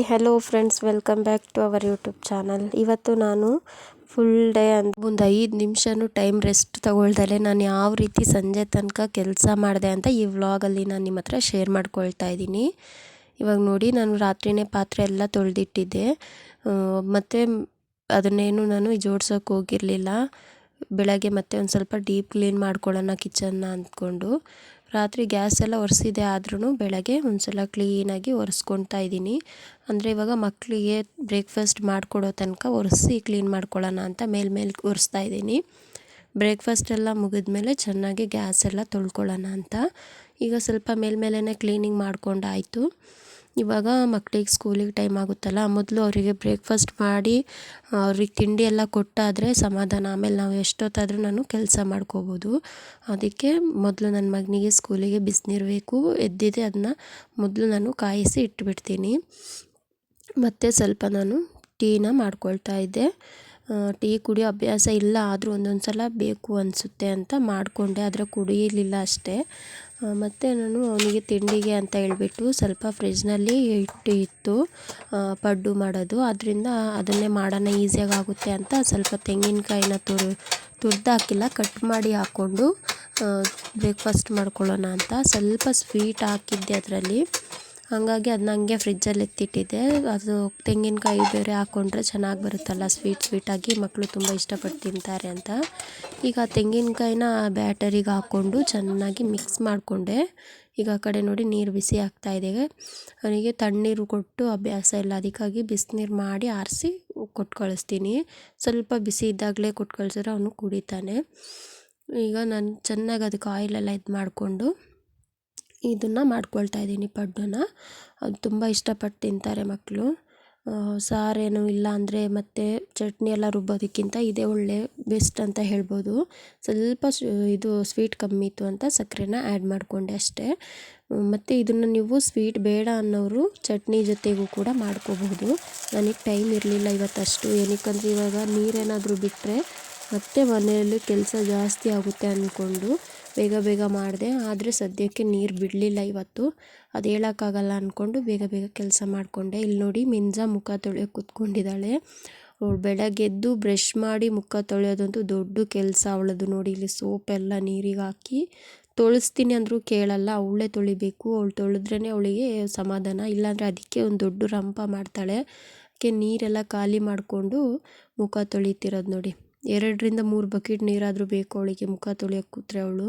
Hi hello friends welcome back to our YouTube channel ಇವತ್ತು ನಾನು full day ಅಂತ ಒಂದು ಐದು ನಿಮಿಷನೂ ಟೈಮ್ ರೆಸ್ಟ್ ತಗೊಳ್ದಲೆ ನಾನು ಯಾವ ರೀತಿ ಸಂಜೆ ತನಕ ಕೆಲಸ ಮಾಡಿದೆ ಅಂತ ಈ ವ್ಲಾಗಲ್ಲಿ ನಾನು ನಿಮ್ಮ ಹತ್ರ ಶೇರ್ ಮಾಡ್ಕೊಳ್ತಾ ಇದ್ದೀನಿ. ಇವಾಗ ನೋಡಿ, ನಾನು ರಾತ್ರಿನೇ ಪಾತ್ರೆ ಎಲ್ಲ ತೊಳೆದಿಟ್ಟಿದ್ದೆ. ಮತ್ತು ಅದನ್ನೇನು ನಾನು ಜೋಡ್ಸೋಕೆ ಹೋಗಿರಲಿಲ್ಲ. ಬೆಳಗ್ಗೆ ಮತ್ತೆ ಒಂದು ಸ್ವಲ್ಪ ಡೀಪ್ ಕ್ಲೀನ್ ಮಾಡ್ಕೊಳ್ಳೋಣ ಕಿಚನ್ನ ಅಂದ್ಕೊಂಡು. ರಾತ್ರಿ ಗ್ಯಾಸ್ ಎಲ್ಲ ಒರೆಸಿದೆ ಆದ್ರೂ ಬೆಳಗ್ಗೆ ಒಂದು ಸಲ ಕ್ಲೀನಾಗಿ ಒರೆಸ್ಕೊಳ್ತಾ ಇದ್ದೀನಿ. ಅಂದರೆ ಇವಾಗ ಮಕ್ಕಳಿಗೆ ಬ್ರೇಕ್ಫಾಸ್ಟ್ ಮಾಡಿಕೊಡೋ ತನಕ ಒರೆಸಿ ಕ್ಲೀನ್ ಮಾಡ್ಕೊಳ್ಳೋಣ ಅಂತ ಮೇಲ್ಮೇಲೆ ಮೇಲೆ ಒರೆಸ್ತಾ ಇದ್ದೀನಿ. ಬ್ರೇಕ್ಫಾಸ್ಟ್ ಎಲ್ಲ ಮುಗಿದ್ಮೇಲೆ ಚೆನ್ನಾಗಿ ಗ್ಯಾಸ್ ಎಲ್ಲ ತೊಳ್ಕೊಳ್ಳೋಣ ಅಂತ. ಈಗ ಸ್ವಲ್ಪ ಮೇಲ್ಮೇಲೆ ಕ್ಲೀನಿಂಗ್ ಮಾಡ್ಕೊಂಡಾಯಿತು. ಇವಾಗ ಮಕ್ಳಿಗೆ ಸ್ಕೂಲಿಗೆ ಟೈಮ್ ಆಗುತ್ತಲ್ಲ, ಮೊದಲು ಅವರಿಗೆ ಬ್ರೇಕ್ಫಾಸ್ಟ್ ಮಾಡಿ ಅವ್ರಿಗೆ ತಿಂಡಿ ಎಲ್ಲ ಕೊಟ್ಟಾದರೆ ಸಮಾಧಾನ. ಆಮೇಲೆ ನಾವು ಎಷ್ಟೊತ್ತಾದರೂ ನಾನು ಕೆಲಸ ಮಾಡ್ಕೋಬೋದು. ಅದಕ್ಕೆ ಮೊದಲು ನನ್ನ ಮಗನಿಗೆ ಸ್ಕೂಲಿಗೆ ಬಿಸಿನೀರು ಬೇಕು ಎದ್ದಿದೆ ಅದನ್ನ ಮೊದಲು ನಾನು ಕಾಯಿಸಿ ಇಟ್ಬಿಡ್ತೀನಿ. ಮತ್ತು ಸ್ವಲ್ಪ ನಾನು ಟೀನ ಮಾಡ್ಕೊಳ್ತಾ ಇದ್ದೆ. ಟೀ ಕುಡಿಯೋ ಅಭ್ಯಾಸ ಇಲ್ಲ, ಆದರೂ ಒಂದೊಂದು ಸಲ ಬೇಕು ಅನಿಸುತ್ತೆ ಅಂತ ಮಾಡಿಕೊಂಡೆ, ಆದರೆ ಕುಡಿಯಲಿಲ್ಲ ಅಷ್ಟೇ. ಮತ್ತು ನಾನು ಅವನಿಗೆ ತಿಂಡಿಗೆ ಅಂತ ಹೇಳಿಬಿಟ್ಟು ಸ್ವಲ್ಪ ಫ್ರಿಜ್ನಲ್ಲಿ ಇಟ್ಟು ಇತ್ತು. ಪಡ್ಡು ಮಾಡೋದು. ಅದರಿಂದ ಅದನ್ನೇ ಮಾಡೋಣ ಈಸಿಯಾಗುತ್ತೆ ಅಂತ ಸ್ವಲ್ಪ ತೆಂಗಿನಕಾಯಿನ ತುರು ತುರ್ದು ಹಾಕಿಲ್ಲ ಕಟ್ ಮಾಡಿ ಹಾಕ್ಕೊಂಡು ಬ್ರೇಕ್ಫಾಸ್ಟ್ ಮಾಡ್ಕೊಳ್ಳೋಣ ಅಂತ ಸ್ವಲ್ಪ ಸ್ವೀಟ್ ಹಾಕಿದ್ದೆ ಅದರಲ್ಲಿ. ಹಾಗಾಗಿ ಅದನ್ನ ಹಂಗೆ ಫ್ರಿಜ್ಜಲ್ಲಿ ಎತ್ತಿಟ್ಟಿದ್ದೆ. ಅದು ತೆಂಗಿನಕಾಯಿ ಬೇರೆ ಹಾಕ್ಕೊಂಡ್ರೆ ಚೆನ್ನಾಗಿ ಬರುತ್ತಲ್ಲ, ಸ್ವೀಟ್ ಸ್ವೀಟಾಗಿ ಮಕ್ಕಳು ತುಂಬ ಇಷ್ಟಪಟ್ಟು ತಿಂತಾರೆ ಅಂತ. ಈಗ ತೆಂಗಿನಕಾಯಿನ ಬ್ಯಾಟರಿಗೆ ಹಾಕ್ಕೊಂಡು ಚೆನ್ನಾಗಿ ಮಿಕ್ಸ್ ಮಾಡಿಕೊಂಡೆ. ಈಗ ಆ ಕಡೆ ನೋಡಿ ನೀರು ಬಿಸಿ ಆಗ್ತಾ ಇದೆ. ಅವನಿಗೆ ತಣ್ಣೀರು ಕೊಟ್ಟು ಅಭ್ಯಾಸ ಇಲ್ಲ. ಅದಕ್ಕಾಗಿ ಬಿಸಿನೀರು ಮಾಡಿ ಆರಿಸಿ ಕೊಟ್ಟು ಕಳಿಸ್ತೀನಿ ಸ್ವಲ್ಪ ಬಿಸಿ ಇದ್ದಾಗಲೇ ಕೊಟ್ಟು ಕಳಿಸಿದ್ರೆ ಅವನು ಕುಡಿತಾನೆ. ಈಗ ನಾನು ಚೆನ್ನಾಗಿ ಅದಕ್ಕೆ ಆಯಿಲೆಲ್ಲ ಇದು ಮಾಡಿಕೊಂಡು ಇದನ್ನು ಮಾಡ್ಕೊಳ್ತಾ ಇದ್ದೀನಿ ಪಡ್ಡನ್ನ. ಅದು ತುಂಬ ಇಷ್ಟಪಟ್ಟು ತಿಂತಾರೆ ಮಕ್ಕಳು ಸಾರೇನು ಇಲ್ಲ ಅಂದರೆ ಮತ್ತು ಚಟ್ನಿ ಎಲ್ಲ ರುಬ್ಬೋದಕ್ಕಿಂತ ಇದೇ ಒಳ್ಳೆ ಬೆಸ್ಟ್ ಅಂತ ಹೇಳ್ಬೋದು. ಸ್ವಲ್ಪ ಇದು ಸ್ವೀಟ್ ಕಮ್ಮಿ ಇತ್ತು ಅಂತ ಸಕ್ಕರೆನ ಆ್ಯಡ್ ಮಾಡಿಕೊಂಡೆ ಅಷ್ಟೇ. ಮತ್ತು ಇದನ್ನು ನೀವು ಸ್ವೀಟ್ ಬೇಡ ಅನ್ನೋರು ಚಟ್ನಿ ಜೊತೆಗೂ ಕೂಡ ಮಾಡ್ಕೋಬಹುದು. ನನಗೆ ಟೈಮ್ ಇರಲಿಲ್ಲ ಇವತ್ತಷ್ಟು. ಏನಕ್ಕಂದ್ರೆ ಇವಾಗ ನೀರೇನಾದರೂ ಬಿಟ್ಟರೆ ಮತ್ತೆ ಮನೆಯಲ್ಲಿ ಕೆಲಸ ಜಾಸ್ತಿ ಆಗುತ್ತೆ ಅಂದ್ಕೊಂಡು ಬೇಗ ಬೇಗ ಮಾಡಿದೆ. ಆದರೆ ಸದ್ಯಕ್ಕೆ ನೀರು ಬಿಡಲಿಲ್ಲ ಇವತ್ತು. ಅದು ಹೇಳೋಕ್ಕಾಗಲ್ಲ ಅಂದ್ಕೊಂಡು ಬೇಗ ಬೇಗ ಕೆಲಸ ಮಾಡಿಕೊಂಡೆ. ಇಲ್ಲಿ ನೋಡಿ ಮಿಂಜಾ ಮುಖ ತೊಳೆಯೋಕೆ ಕೂತ್ಕೊಂಡಿದ್ದಾಳೆ. ಅವಳು ಬೆಳಗ್ಗೆದ್ದು ಬ್ರಷ್ ಮಾಡಿ ಮುಖ ತೊಳೆಯೋದಂತೂ ದೊಡ್ಡ ಕೆಲಸ ಅವಳದು ನೋಡಿ. ಇಲ್ಲಿ ಸೋಪೆಲ್ಲ ನೀರಿಗೆ ಹಾಕಿ ತೊಳಿಸ್ತೀನಿ ಅಂದರೂ ಕೇಳಲ್ಲ. ಅವಳೇ ತೊಳಿಬೇಕು. ಅವಳು ತೊಳೆದ್ರೇ ಅವಳಿಗೆ ಸಮಾಧಾನ. ಇಲ್ಲಾಂದರೆ ಅದಕ್ಕೆ ಒಂದು ದೊಡ್ಡ ರಂಪ ಮಾಡ್ತಾಳೆ. ಅದಕ್ಕೆ ನೀರೆಲ್ಲ ಖಾಲಿ ಮಾಡಿಕೊಂಡು ಮುಖ ತೊಳಿತಿರೋದು ನೋಡಿ. ಎರಡರಿಂದ ಮೂರು ಬಕೆಟ್ ನೀರಾದರೂ ಬೇಕು ಅವಳಿಗೆ. ಮುಖ ತೊಳೆಯೋಕೆ ಕೂತ್ರೆ ಅವಳು.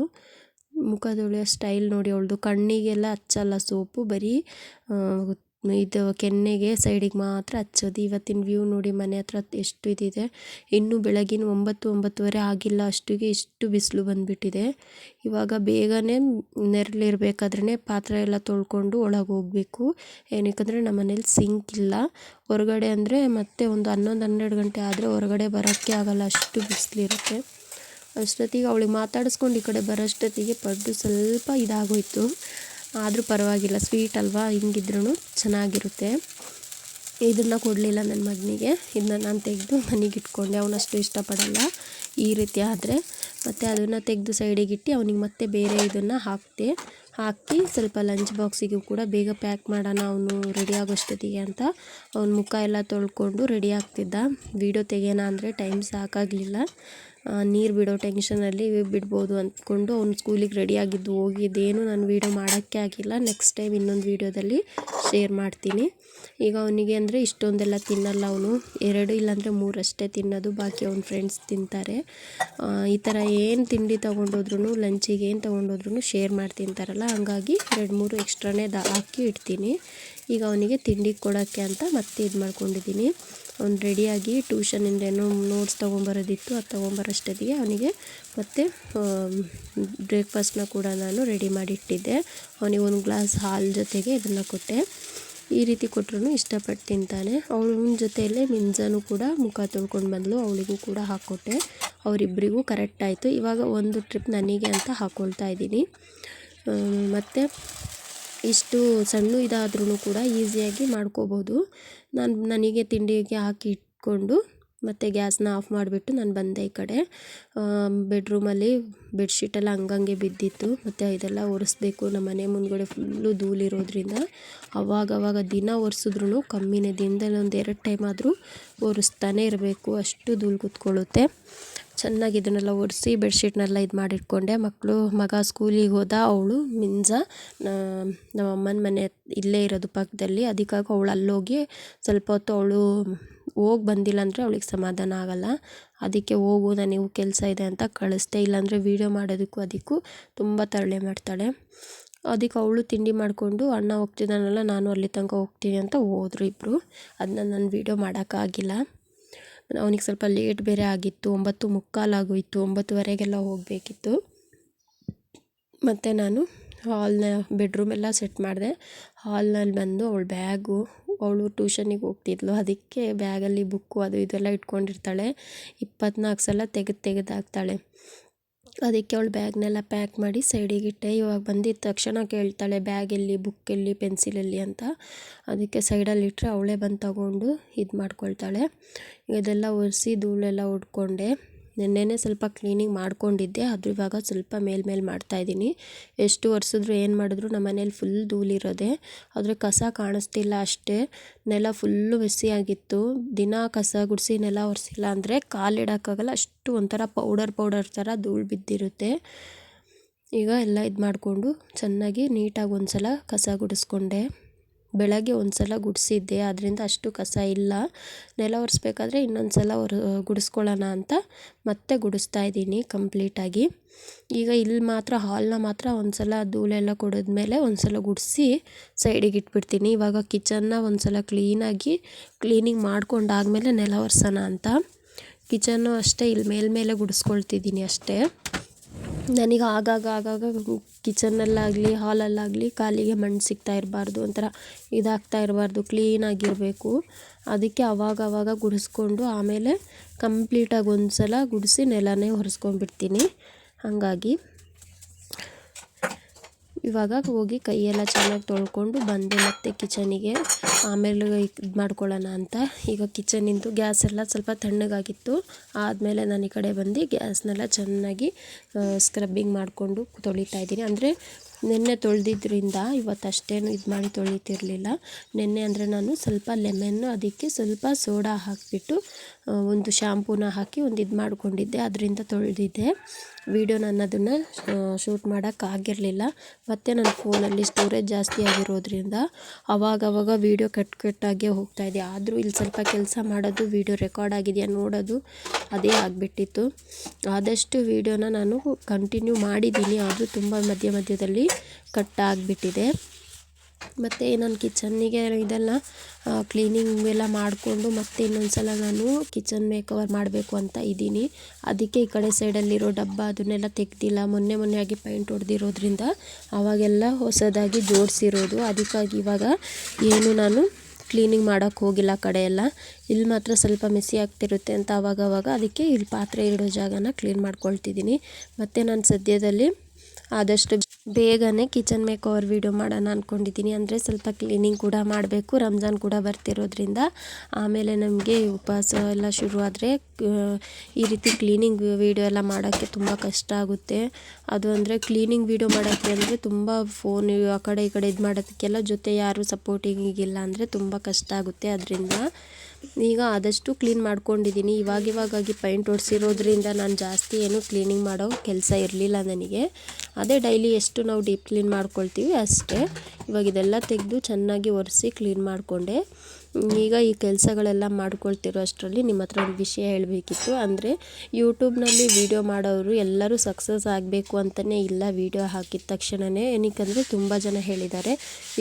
ಮುಖ ತೊಳೆಯೋ ಸ್ಟೈಲ್ ನೋಡಿ ಅವಳದು. ಕಣ್ಣಿಗೆಲ್ಲ ಹಚ್ಚಲ್ಲ ಸೋಪು. ಬರೀ ಇದು ಕೆನ್ನೆಗೆ ಸೈಡಿಗೆ ಮಾತ್ರ ಹಚ್ಚೋದು. ಇವತ್ತಿನ ವ್ಯೂ ನೋಡಿ ಮನೆ ಹತ್ರ ಎಷ್ಟು ಇದಿದೆ. ಇನ್ನೂ ಬೆಳಗಿನ ಒಂಬತ್ತು, ಒಂಬತ್ತುವರೆ ಆಗಿಲ್ಲ ಅಷ್ಟಿಗೆ ಇಷ್ಟು ಬಿಸಿಲು ಬಂದುಬಿಟ್ಟಿದೆ. ಇವಾಗ ಬೇಗನೆ ನೆರಳಿರ್ಬೇಕಾದ್ರೆ ಪಾತ್ರೆ ಎಲ್ಲ ತೊಳ್ಕೊಂಡು ಒಳಗೆ ಹೋಗಬೇಕು. ಏನಕ್ಕಂದರೆ ನಮ್ಮ ಮನೇಲಿ ಸಿಂಕ್ ಇಲ್ಲ. ಹೊರಗಡೆ ಅಂದರೆ ಮತ್ತೆ ಒಂದು ಹನ್ನೊಂದು, ಹನ್ನೆರಡು ಗಂಟೆ ಆದರೆ ಹೊರಗಡೆ ಬರೋಕ್ಕೆ ಆಗಲ್ಲ. ಅಷ್ಟು ಬಿಸಿಲಿರುತ್ತೆ. ಅಷ್ಟೊತ್ತಿಗೆ ಅವಳಿಗೆ ಮಾತಾಡಿಸ್ಕೊಂಡು ಈ ಕಡೆ ಬರೋಷ್ಟೊತ್ತಿಗೆ ಪಡ್ಡು ಸ್ವಲ್ಪ ಇದಾಗೋಯ್ತು. ಆದರೂ ಪರವಾಗಿಲ್ಲ ಸ್ವೀಟ್ ಅಲ್ವಾ? ಹಿಂಗಿದ್ರೂ ಚೆನ್ನಾಗಿರುತ್ತೆ. ಇದನ್ನು ಕೊಡಲಿಲ್ಲ ನನ್ನ ಮಗನಿಗೆ. ಇದನ್ನ ನಾನು ತೆಗೆದು ಮನೆಗೆ ಇಟ್ಕೊಂಡೆ. ಅವನಷ್ಟು ಇಷ್ಟಪಡಲ್ಲ ಈ ರೀತಿ ಆದರೆ. ಮತ್ತು ಅದನ್ನು ತೆಗೆದು ಸೈಡಿಗೆ ಇಟ್ಟು ಅವನಿಗೆ ಮತ್ತೆ ಬೇರೆ ಇದನ್ನು ಹಾಕ್ತೆ ಹಾಕಿ ಸ್ವಲ್ಪ ಲಂಚ್ ಬಾಕ್ಸಿಗೂ ಕೂಡ ಬೇಗ ಪ್ಯಾಕ್ ಮಾಡೋಣ, ಅವನು ರೆಡಿ ಆಗೋಷ್ಟೊತ್ತಿಗೆ ಅಂತ ಅವನ ಮುಖ ಎಲ್ಲ ತೊಳ್ಕೊಂಡು ರೆಡಿ ಆಗ್ತಿದ್ದ. ವೀಡಿಯೋ ತೆಗೆಯೋಣ ಅಂದರೆ ಟೈಮ್ ಸಾಕಾಗಲಿಲ್ಲ. ನೀರು ಬಿಡೋ ಟೆನ್ಷನಲ್ಲಿ ಬಿಡ್ಬೋದು ಅಂದ್ಕೊಂಡು ಅವ್ನು ಸ್ಕೂಲಿಗೆ ರೆಡಿಯಾಗಿದ್ದು ಹೋಗಿದ್ದೇನು. ನಾನು ವೀಡಿಯೋ ಮಾಡೋಕ್ಕೆ ಆಗಿಲ್ಲ. ನೆಕ್ಸ್ಟ್ ಟೈಮ್ ಇನ್ನೊಂದು ವೀಡಿಯೋದಲ್ಲಿ ಶೇರ್ ಮಾಡ್ತೀನಿ. ಈಗ ಅವನಿಗೆ ಅಂದರೆ ಇಷ್ಟೊಂದೆಲ್ಲ ತಿನ್ನಲ್ಲ ಅವನು. ಎರಡು ಇಲ್ಲಾಂದರೆ ಮೂರಷ್ಟೇ ತಿನ್ನೋದು. ಬಾಕಿ ಅವ್ನ ಫ್ರೆಂಡ್ಸ್ ತಿಂತಾರೆ. ಈ ಥರ ಏನು ತಿಂಡಿ ತೊಗೊಂಡೋದ್ರೂ ಲಂಚಿಗೆ ಏನು ತೊಗೊಂಡೋದ್ರೂ ಶೇರ್ ಮಾಡಿ ತಿಂತಾರಲ್ಲ ಹಂಗಾಗಿ ಎರಡು ಮೂರು ಎಕ್ಸ್ಟ್ರಾನೇ ದ, ಹಾಕಿ ಇಡ್ತೀನಿ. ಈಗ ಅವನಿಗೆ ತಿಂಡಿ ಕೊಡೋಕ್ಕೆ ಅಂತ ಮತ್ತೆ ಇದು ಮಾಡ್ಕೊಂಡಿದ್ದೀನಿ. ಅವ್ನು ರೆಡಿಯಾಗಿ ಟ್ಯೂಷನಿಂದ ಏನೋ ನೋಟ್ಸ್ ತೊಗೊಂಬರೋದಿತ್ತು, ಅದು ತೊಗೊಂಬರೋಷ್ಟೊತ್ತಿಗೆ ಅವನಿಗೆ ಮತ್ತು ಬ್ರೇಕ್ಫಾಸ್ಟ್ನ ಕೂಡ ನಾನು ರೆಡಿ ಮಾಡಿಟ್ಟಿದ್ದೆ. ಅವನಿಗೆ ಒಂದು ಗ್ಲಾಸ್ ಹಾಲು ಜೊತೆಗೆ ಇದನ್ನು ಕೊಟ್ಟೆ. ಈ ರೀತಿ ಕೊಟ್ಟರು ಇಷ್ಟಪಟ್ಟು ತಿಂತಾನೆ. ಅವಳ ಜೊತೆಯಲ್ಲೇ ಮಿಂಜಾನು ಕೂಡ ಮುಖ ತೊಳ್ಕೊಂಡು ಬಂದಳು ಅವಳಿಗೂ ಕೂಡ ಹಾಕ್ಕೊಟ್ಟೆ ಅವರಿಬ್ಬರಿಗೂ ಕರೆಕ್ಟ್ ಆಯಿತು. ಇವಾಗ ಒಂದು ಟ್ರಿಪ್ ನನಗೆ ಅಂತ ಹಾಕ್ಕೊಳ್ತಾ ಇದ್ದೀನಿ. ಮತ್ತು ಇಷ್ಟು ಸಣ್ಣ ಇದಾದ್ರೂ ಕೂಡ ಈಸಿಯಾಗಿ ಮಾಡ್ಕೋಬೋದು. ನಾನು, ನನಗೆ ತಿಂಡಿಗೆ ಹಾಕಿ ಇಟ್ಕೊಂಡು ಮತ್ತು ಗ್ಯಾಸ್ನ ಆಫ್ ಮಾಡಿಬಿಟ್ಟು ನಾನು ಬಂದೆ ಈ ಕಡೆ. ಬೆಡ್ರೂಮಲ್ಲಿ ಬೆಡ್ಶೀಟೆಲ್ಲ ಹಂಗಂಗೆ ಬಿದ್ದಿತ್ತು. ಮತ್ತು ಇದೆಲ್ಲ ಒರೆಸ್ಬೇಕು. ನಮ್ಮ ಮನೆ ಮುಂದ್ಗಡೆ ಫುಲ್ಲು ಧೂಳಿರೋದ್ರಿಂದ ಅವಾಗವಾಗ ದಿನ ಒರೆಸಿದ್ರೂ ಕಮ್ಮಿನೇ, ದಿನದಲ್ಲಿ ಒಂದು ಎರಡು ಟೈಮ್ ಆದರೂ ಒರೆಸ್ತಾನೆ ಇರಬೇಕು. ಅಷ್ಟು ಧೂಳು ಕೂತ್ಕೊಳ್ಳುತ್ತೆ. ಚೆನ್ನಾಗಿ ಇದನ್ನೆಲ್ಲ ಒರೆಸಿ ಬೆಡ್ಶೀಟ್ನೆಲ್ಲ ಇದು ಮಾಡಿಟ್ಕೊಂಡೆ. ಮಕ್ಕಳು ಮಗ ಸ್ಕೂಲಿಗೆ ಹೋದ ಅವಳು ಮಿಂಜ. ನಮ್ಮ ಅಮ್ಮನ ಮನೆ ಇಲ್ಲೇ ಇರೋದು ಪಕ್ಕದಲ್ಲಿ ಅದಕ್ಕಾಗಿ ಅವಳು ಅಲ್ಲೋಗಿ ಸ್ವಲ್ಪ ಹೊತ್ತು ಅವಳು ಹೋಗಿ ಬಂದಿಲ್ಲ ಅಂದರೆ ಅವಳಿಗೆ ಸಮಾಧಾನ ಆಗೋಲ್ಲ. ಅದಕ್ಕೆ ಹೋಗು ನನಗೆ ಕೆಲಸ ಇದೆ ಅಂತ ಕಳಿಸ್ದೆ. ಇಲ್ಲಾಂದರೆ ವೀಡಿಯೋ ಮಾಡೋದಕ್ಕೂ ಅದಕ್ಕೂ ತುಂಬ ತರಲೆ ಮಾಡ್ತಾಳೆ. ಅದಕ್ಕೆ ಅವಳು ತಿಂಡಿ ಮಾಡಿಕೊಂಡು ಅಣ್ಣ ಹೋಗ್ತಿದ್ದಾನಲ್ಲ, ನಾನು ಅಲ್ಲಿ ತನಕ ಹೋಗ್ತೀನಿ ಅಂತ ಹೋದ್ರು ಇಬ್ಬರು ಅದನ್ನ ನಾನು ವೀಡಿಯೋ ಮಾಡೋಕ್ಕಾಗಿಲ್ಲ ಅವನಿಗೆ ಸ್ವಲ್ಪ ಲೇಟ್ ಬೇರೆ ಆಗಿತ್ತು, ಒಂಬತ್ತು ಮುಕ್ಕಾಲಾಗೋಯಿತು ಒಂಬತ್ತುವರೆಗೆಲ್ಲ ಹೋಗಬೇಕಿತ್ತು. ಮತ್ತು ನಾನು ಹಾಲ್ನ ಬೆಡ್ರೂಮೆಲ್ಲ ಸೆಟ್ ಮಾಡಿದೆ. ಹಾಲ್ನಲ್ಲಿ ಬಂದು ಅವಳು ಬ್ಯಾಗು ಅವಳು ಟ್ಯೂಷನಿಗೆ ಹೋಗ್ತಿದ್ಲು. ಅದಕ್ಕೆ ಬ್ಯಾಗಲ್ಲಿ ಬುಕ್ಕು ಅದು ಇದೆಲ್ಲ ಇಟ್ಕೊಂಡಿರ್ತಾಳೆ. ಇಪ್ಪತ್ನಾಲ್ಕು ಸಲ ತೆಗೆದು ತೆಗೆದು ಹಾಕ್ತಾಳೆ ಅದಕ್ಕೆ ಅವಳು ಬ್ಯಾಗ್ನೆಲ್ಲ ಪ್ಯಾಕ್ ಮಾಡಿ ಸೈಡಿಗಿಟ್ಟೆ ಇವಾಗ ಬಂದಿದ್ದ ತಕ್ಷಣ ಕೇಳ್ತಾಳೆ, ಬ್ಯಾಗ್ ಎಲ್ಲಿ, ಬುಕ್ ಎಲ್ಲಿ, ಪೆನ್ಸಿಲ್ ಎಲ್ಲಿ? ಅಂತ. ಅದಕ್ಕೆ ಸೈಡಲ್ಲಿ ಇಟ್ಟರೆ ಅವಳೇ ಬಂದು ತಗೊಂಡು ಇದು ಮಾಡ್ಕೊಳ್ತಾಳೆ ಇದೆಲ್ಲ ಒರೆಸಿ ಧೂಳೆಲ್ಲ ಹೊಡ್ಕೊಂಡೆ ನಿನ್ನೆನೇ ಸ್ವಲ್ಪ ಕ್ಲೀನಿಂಗ್ ಮಾಡ್ಕೊಂಡಿದ್ದೆ ಅದು ಇವಾಗ ಸ್ವಲ್ಪ ಮೇಲ್ಮೇಲೆ ಮಾಡ್ತಾಯಿದ್ದೀನಿ ಎಷ್ಟು ಒರೆಸಿದ್ರು ಏನು ಮಾಡಿದ್ರು ನಮ್ಮ ಮನೇಲಿ ಫುಲ್ ಧೂಳಿರೋದೆ. ಆದರೆ ಕಸ ಕಾಣಿಸ್ತಿಲ್ಲ ಅಷ್ಟೇ. ನೆಲ ಫುಲ್ಲು ಬಿಸಿಯಾಗಿತ್ತು. ದಿನ ಕಸ ಗುಡಿಸಿ ನೆಲ ಒರೆಸಿಲ್ಲ ಅಂದರೆ ಕಾಲಿಡೋಕ್ಕಾಗಲ್ಲ ಅಷ್ಟು ಒಂಥರ ಪೌಡರ್ ಪೌಡರ್ ಥರ ಧೂಳು ಬಿದ್ದಿರುತ್ತೆ. ಈಗ ಎಲ್ಲ ಇದು ಮಾಡಿಕೊಂಡು ಚೆನ್ನಾಗಿ ನೀಟಾಗಿ ಒಂದು ಸಲ ಕಸ ಗುಡಿಸ್ಕೊಂಡೆ. ಬೆಳಗ್ಗೆ ಒಂದು ಸಲ ಗುಡಿಸಿದ್ದೆ ಅದರಿಂದ ಅಷ್ಟು ಕಸ ಇಲ್ಲ. ನೆಲ ಒರೆಸ್ಬೇಕಾದ್ರೆ ಇನ್ನೊಂದು ಸಲ ಗುಡಿಸ್ಕೊಳ್ಳೋಣ ಅಂತ ಮತ್ತೆ ಗುಡಿಸ್ತಾ ಇದ್ದೀನಿ ಕಂಪ್ಲೀಟಾಗಿ ಈಗ ಇಲ್ಲಿ ಮಾತ್ರ ಹಾಲ್ನ ಮಾತ್ರ ಒಂದು ಸಲ ಧೂಳೆಲ್ಲ ಕೊಡಿದ್ಮೇಲೆ ಒಂದು ಸಲ ಗುಡಿಸಿ ಸೈಡಿಗೆ ಇಟ್ಬಿಡ್ತೀನಿ. ಇವಾಗ ಕಿಚನ್ನ ಒಂದು ಸಲ ಕ್ಲೀನಾಗಿ ಕ್ಲೀನಿಂಗ್ ಮಾಡ್ಕೊಂಡಾದ್ಮೇಲೆ ನೆಲ ಒರೆಸೋಣ ಅಂತ. ಕಿಚನ್ನು ಅಷ್ಟೇ ಇಲ್ಲಿ ಮೇಲ್ಮೇಲೆ ಗುಡಿಸ್ಕೊಳ್ತಿದ್ದೀನಿ ಅಷ್ಟೇ. ನನಗೆ ಆಗಾಗ ಆಗಾಗ ಕಿಚನ್ನಲ್ಲಾಗಲಿ ಹಾಲಲ್ಲಾಗಲಿ ಕಾಲಿಗೆ ಮಣ್ಣು ಸಿಗ್ತಾ ಇರಬಾರ್ದು, ಒಂಥರ ಇದಾಗ್ತಾ ಇರಬಾರ್ದು ಕ್ಲೀನಾಗಿರಬೇಕು ಅದಕ್ಕೆ ಅವಾಗವಾಗ ಅವಾಗ ಗುಡಿಸ್ಕೊಂಡು ಆಮೇಲೆ ಕಂಪ್ಲೀಟಾಗಿ ಒಂದು ಸಲ ಗುಡಿಸಿ ನೆಲನೇ ಒರೆಸ್ಕೊಂಡ್ಬಿಡ್ತೀನಿ. ಹಾಗಾಗಿ ಇವಾಗ ಹೋಗಿ ಕೈಯೆಲ್ಲ ಚೆನ್ನಾಗಿ ತೊಳ್ಕೊಂಡು ಬಂದೆ ಮತ್ತೆ ಕಿಚನಿಗೆ ಆಮೇಲೆ ಇದು ಮಾಡ್ಕೊಳ್ಳೋಣ ಅಂತ. ಈಗ ಕಿಚನಿಂದು ಗ್ಯಾಸ್ ಎಲ್ಲ ಸ್ವಲ್ಪ ತಣ್ಣಗಾಗಿತ್ತು. ಆದಮೇಲೆ ನಾನು ಈ ಕಡೆ ಬಂದು ಗ್ಯಾಸ್ನೆಲ್ಲ ಚೆನ್ನಾಗಿ ಸ್ಕ್ರಬ್ಬಿಂಗ್ ಮಾಡಿಕೊಂಡು ತೊಳಿತಾ ಇದ್ದೀನಿ. ಅಂದರೆ ನೆನ್ನೆ ತೊಳೆದಿದ್ದರಿಂದ ಇವತ್ತು ಅಷ್ಟೇನು ಇದು ಮಾಡಿ ತೊಳಿತಿರಲಿಲ್ಲ. ನೆನ್ನೆ ಅಂದರೆ ನಾನು ಸ್ವಲ್ಪ ಲೆಮನ್ನು ಅದಕ್ಕೆ ಸ್ವಲ್ಪ ಸೋಡಾ ಹಾಕಿಬಿಟ್ಟು ಒಂದು ಶ್ಯಾಂಪೂನ ಹಾಕಿ ಒಂದು ಇದು ಮಾಡಿಕೊಂಡಿದ್ದೆ, ಅದರಿಂದ ತೊಳೆದಿದ್ದೆ. ವೀಡಿಯೋ ನಾನು ಅದನ್ನು ಶೂಟ್ ಮಾಡೋಕ್ಕಾಗಿರಲಿಲ್ಲ ಮತ್ತು ನನ್ನ ಫೋನಲ್ಲಿ ಸ್ಟೋರೇಜ್ ಜಾಸ್ತಿ ಆಗಿರೋದ್ರಿಂದ ಅವಾಗವಾಗ ವೀಡಿಯೋ ಕಟ್ ಕಟ್ಟಾಗೇ ಹೋಗ್ತಾಯಿದೆ ಆದರೂ ಇಲ್ಲಿ ಸ್ವಲ್ಪ ಕೆಲಸ ಮಾಡೋದು, ವೀಡಿಯೋ ರೆಕಾರ್ಡ್ ಆಗಿದೆಯಾ ನೋಡೋದು, ಅದೇ ಆಗಿಬಿಟ್ಟಿತ್ತು. ಆದಷ್ಟು ವೀಡಿಯೋನ ನಾನು ಕಂಟಿನ್ಯೂ ಮಾಡಿದ್ದೀನಿ. ಆದರೂ ತುಂಬ ಮಧ್ಯ ಮಧ್ಯದಲ್ಲಿ ಕಟ್ ಆಗಿಬಿಟ್ಟಿದೆ. ಮತ್ತು ನಾನು ಕಿಚನ್ನಿಗೆ ಇದೆಲ್ಲ ಕ್ಲೀನಿಂಗ್ ಎಲ್ಲ ಮಾಡಿಕೊಂಡು ಮತ್ತೆ ಇನ್ನೊಂದು ಸಲ ನಾನು ಕಿಚನ್ ಮೇಕವರ್ ಮಾಡಬೇಕು ಅಂತ ಇದ್ದೀನಿ. ಅದಕ್ಕೆ ಈ ಕಡೆ ಸೈಡಲ್ಲಿರೋ ಡಬ್ಬ ಅದನ್ನೆಲ್ಲ ತೆಗ್ದಿಲ್ಲ. ಮೊನ್ನೆ ಮೊನ್ನೆ ಆಗಿ ಪೈಂಟ್ ಹೊಡೆದಿರೋದ್ರಿಂದ ಅವಾಗೆಲ್ಲ ಹೊಸದಾಗಿ ಜೋಡಿಸಿರೋದು. ಅದಕ್ಕಾಗಿ ಇವಾಗ ಏನು ನಾನು ಕ್ಲೀನಿಂಗ್ ಮಾಡೋಕ್ಕೆ ಹೋಗಿಲ್ಲ ಆ ಕಡೆ ಎಲ್ಲ. ಇಲ್ಲಿ ಮಾತ್ರ ಸ್ವಲ್ಪ ಮೆಸಿ ಆಗ್ತಿರುತ್ತೆ ಅಂತ ಆವಾಗವಾಗ ಅದಕ್ಕೆ ಇಲ್ಲಿ ಪಾತ್ರೆ ಇಡೋ ಜಾಗನ ಕ್ಲೀನ್ ಮಾಡ್ಕೊಳ್ತಿದ್ದೀನಿ. ಮತ್ತು ನಾನು ಸದ್ಯದಲ್ಲಿ ಆದಷ್ಟು ಬೇಗನೆ ಕಿಚನ್ ಮೇಕ್ ಓವರ್ ವೀಡಿಯೋ ಮಾಡೋಣ ಅಂದ್ಕೊಂಡಿದ್ದೀನಿ ಅಂದರೆ ಸ್ವಲ್ಪ ಕ್ಲೀನಿಂಗ್ ಕೂಡ ಮಾಡಬೇಕು. ರಂಜಾನ್ ಕೂಡ ಬರ್ತಿರೋದ್ರಿಂದ ಆಮೇಲೆ ನಮಗೆ ಉಪವಾಸ ಎಲ್ಲ ಶುರುವಾದರೆ ಈ ರೀತಿ ಕ್ಲೀನಿಂಗ್ ವೀಡಿಯೋ ಎಲ್ಲ ಮಾಡೋಕ್ಕೆ ತುಂಬ ಕಷ್ಟ ಆಗುತ್ತೆ. ಅದು ಅಂದರೆ ಕ್ಲೀನಿಂಗ್ ವೀಡಿಯೋ ಮಾಡೋಕ್ಕೆ ಅಂದರೆ ತುಂಬ ಫೋನ್ ಆ ಕಡೆ ಈ ಕಡೆ ಇದು ಮಾಡೋದಕ್ಕೆಲ್ಲ ಜೊತೆ ಯಾರು ಸಪೋರ್ಟಿಂಗಿಲ್ಲ ಅಂದರೆ ತುಂಬ ಕಷ್ಟ ಆಗುತ್ತೆ. ಅದರಿಂದ ಈಗ ಆದಷ್ಟು ಕ್ಲೀನ್ ಮಾಡ್ಕೊಂಡಿದ್ದೀನಿ ಇವಾಗ ಇವಾಗಾಗಿ ಪೈಂಟ್ ಹೊಡ್ಸಿರೋದ್ರಿಂದ ನಾನು ಜಾಸ್ತಿ ಏನು ಕ್ಲೀನಿಂಗ್ ಮಾಡೋ ಕೆಲಸ ಇರಲಿಲ್ಲ ನನಗೆ. ಅದೇ ಡೈಲಿ ಎಷ್ಟು ನಾವು ಡೀಪ್ ಕ್ಲೀನ್ ಮಾಡ್ಕೊಳ್ತೀವಿ ಅಷ್ಟೇ. ಇವಾಗ ಇದೆಲ್ಲ ತೆಗೆದು ಚೆನ್ನಾಗಿ ಒರೆಸಿ ಕ್ಲೀನ್ ಮಾಡಿಕೊಂಡೆ. ಈಗ ಈ ಕೆಲಸಗಳೆಲ್ಲ ಮಾಡ್ಕೊಳ್ತಿರೋ ಅಷ್ಟರಲ್ಲಿ ನಿಮ್ಮ ಹತ್ರ ಒಂದು ವಿಷಯ ಹೇಳಬೇಕಿತ್ತು. ಅಂದರೆ ಯೂಟ್ಯೂಬ್ನಲ್ಲಿ ವೀಡಿಯೋ ಮಾಡೋರು ಎಲ್ಲರೂ ಸಕ್ಸಸ್ ಆಗಬೇಕು ಅಂತಲೇ ಇಲ್ಲ ವೀಡಿಯೋ ಹಾಕಿದ ತಕ್ಷಣವೇ ಏನಕ್ಕಂದರೆ ತುಂಬ ಜನ ಹೇಳಿದ್ದಾರೆ,